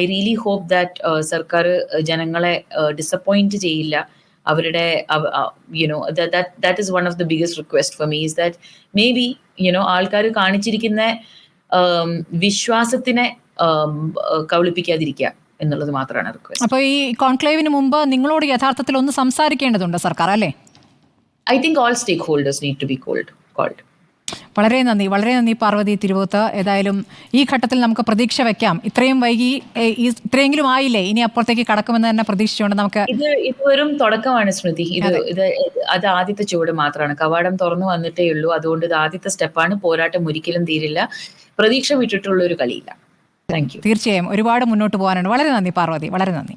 ഐ റിയലി ഹോപ്പ് ദാറ്റ് സർക്കാർ ജനങ്ങളെ ഡിസപ്പോയിന്റ് ചെയ്യില്ല. അവരുടെ you know that is one of the biggest request for me is that may be you know ആൾക്കാർ കാണിച്ചിരിക്കുന്ന വിശ്വാസത്തിനെ കവളിപ്പിക്കാതിരിക്കുക എന്നുള്ളത് മാത്രമാണ് റിക്വസ്റ്റ് അപ്പോൾ ഈ കോൺക്ലേവിന് മുമ്പ് നിങ്ങളോട് യഥാർത്ഥത്തിൽ ഒന്ന് സംസാരിക്കേണ്ടതുണ്ട് സർക്കാർ അല്ലേ? I think all stakeholders need to be called called വളരെ നന്ദി. വളരെ നന്ദി പാർവതി തിരുവോത്ത്. ഏതായാലും ഈ ഘട്ടത്തിൽ നമുക്ക് പ്രതീക്ഷ വെക്കാം. ഇത്രയും വൈകി ഇത്രയെങ്കിലും ആയില്ലേ? ഇനി അപ്പുറത്തേക്ക് കടക്കുമെന്ന് തന്നെ പ്രതീക്ഷിച്ചുകൊണ്ട് നമുക്ക് ഇത് ഇത് വെറും തുടക്കമാണ് സ്മൃതി. ഇത് ഇത് അത് ആദ്യത്തെ ചുവട് മാത്രമാണ്. കവാടം തുറന്നു വന്നിട്ടേ ഉള്ളൂ. അതുകൊണ്ട് ഇത് ആദ്യത്തെ സ്റ്റെപ്പാണ്. പോരാട്ടം ഒരിക്കലും തീരില്ല. പ്രതീക്ഷ വിട്ടിട്ടുള്ള ഒരു കളിയില്ല. താങ്ക് യു തീർച്ചയായും ഒരുപാട് മുന്നോട്ട് പോകാനുണ്ട്. വളരെ നന്ദി പാർവതി. വളരെ നന്ദി.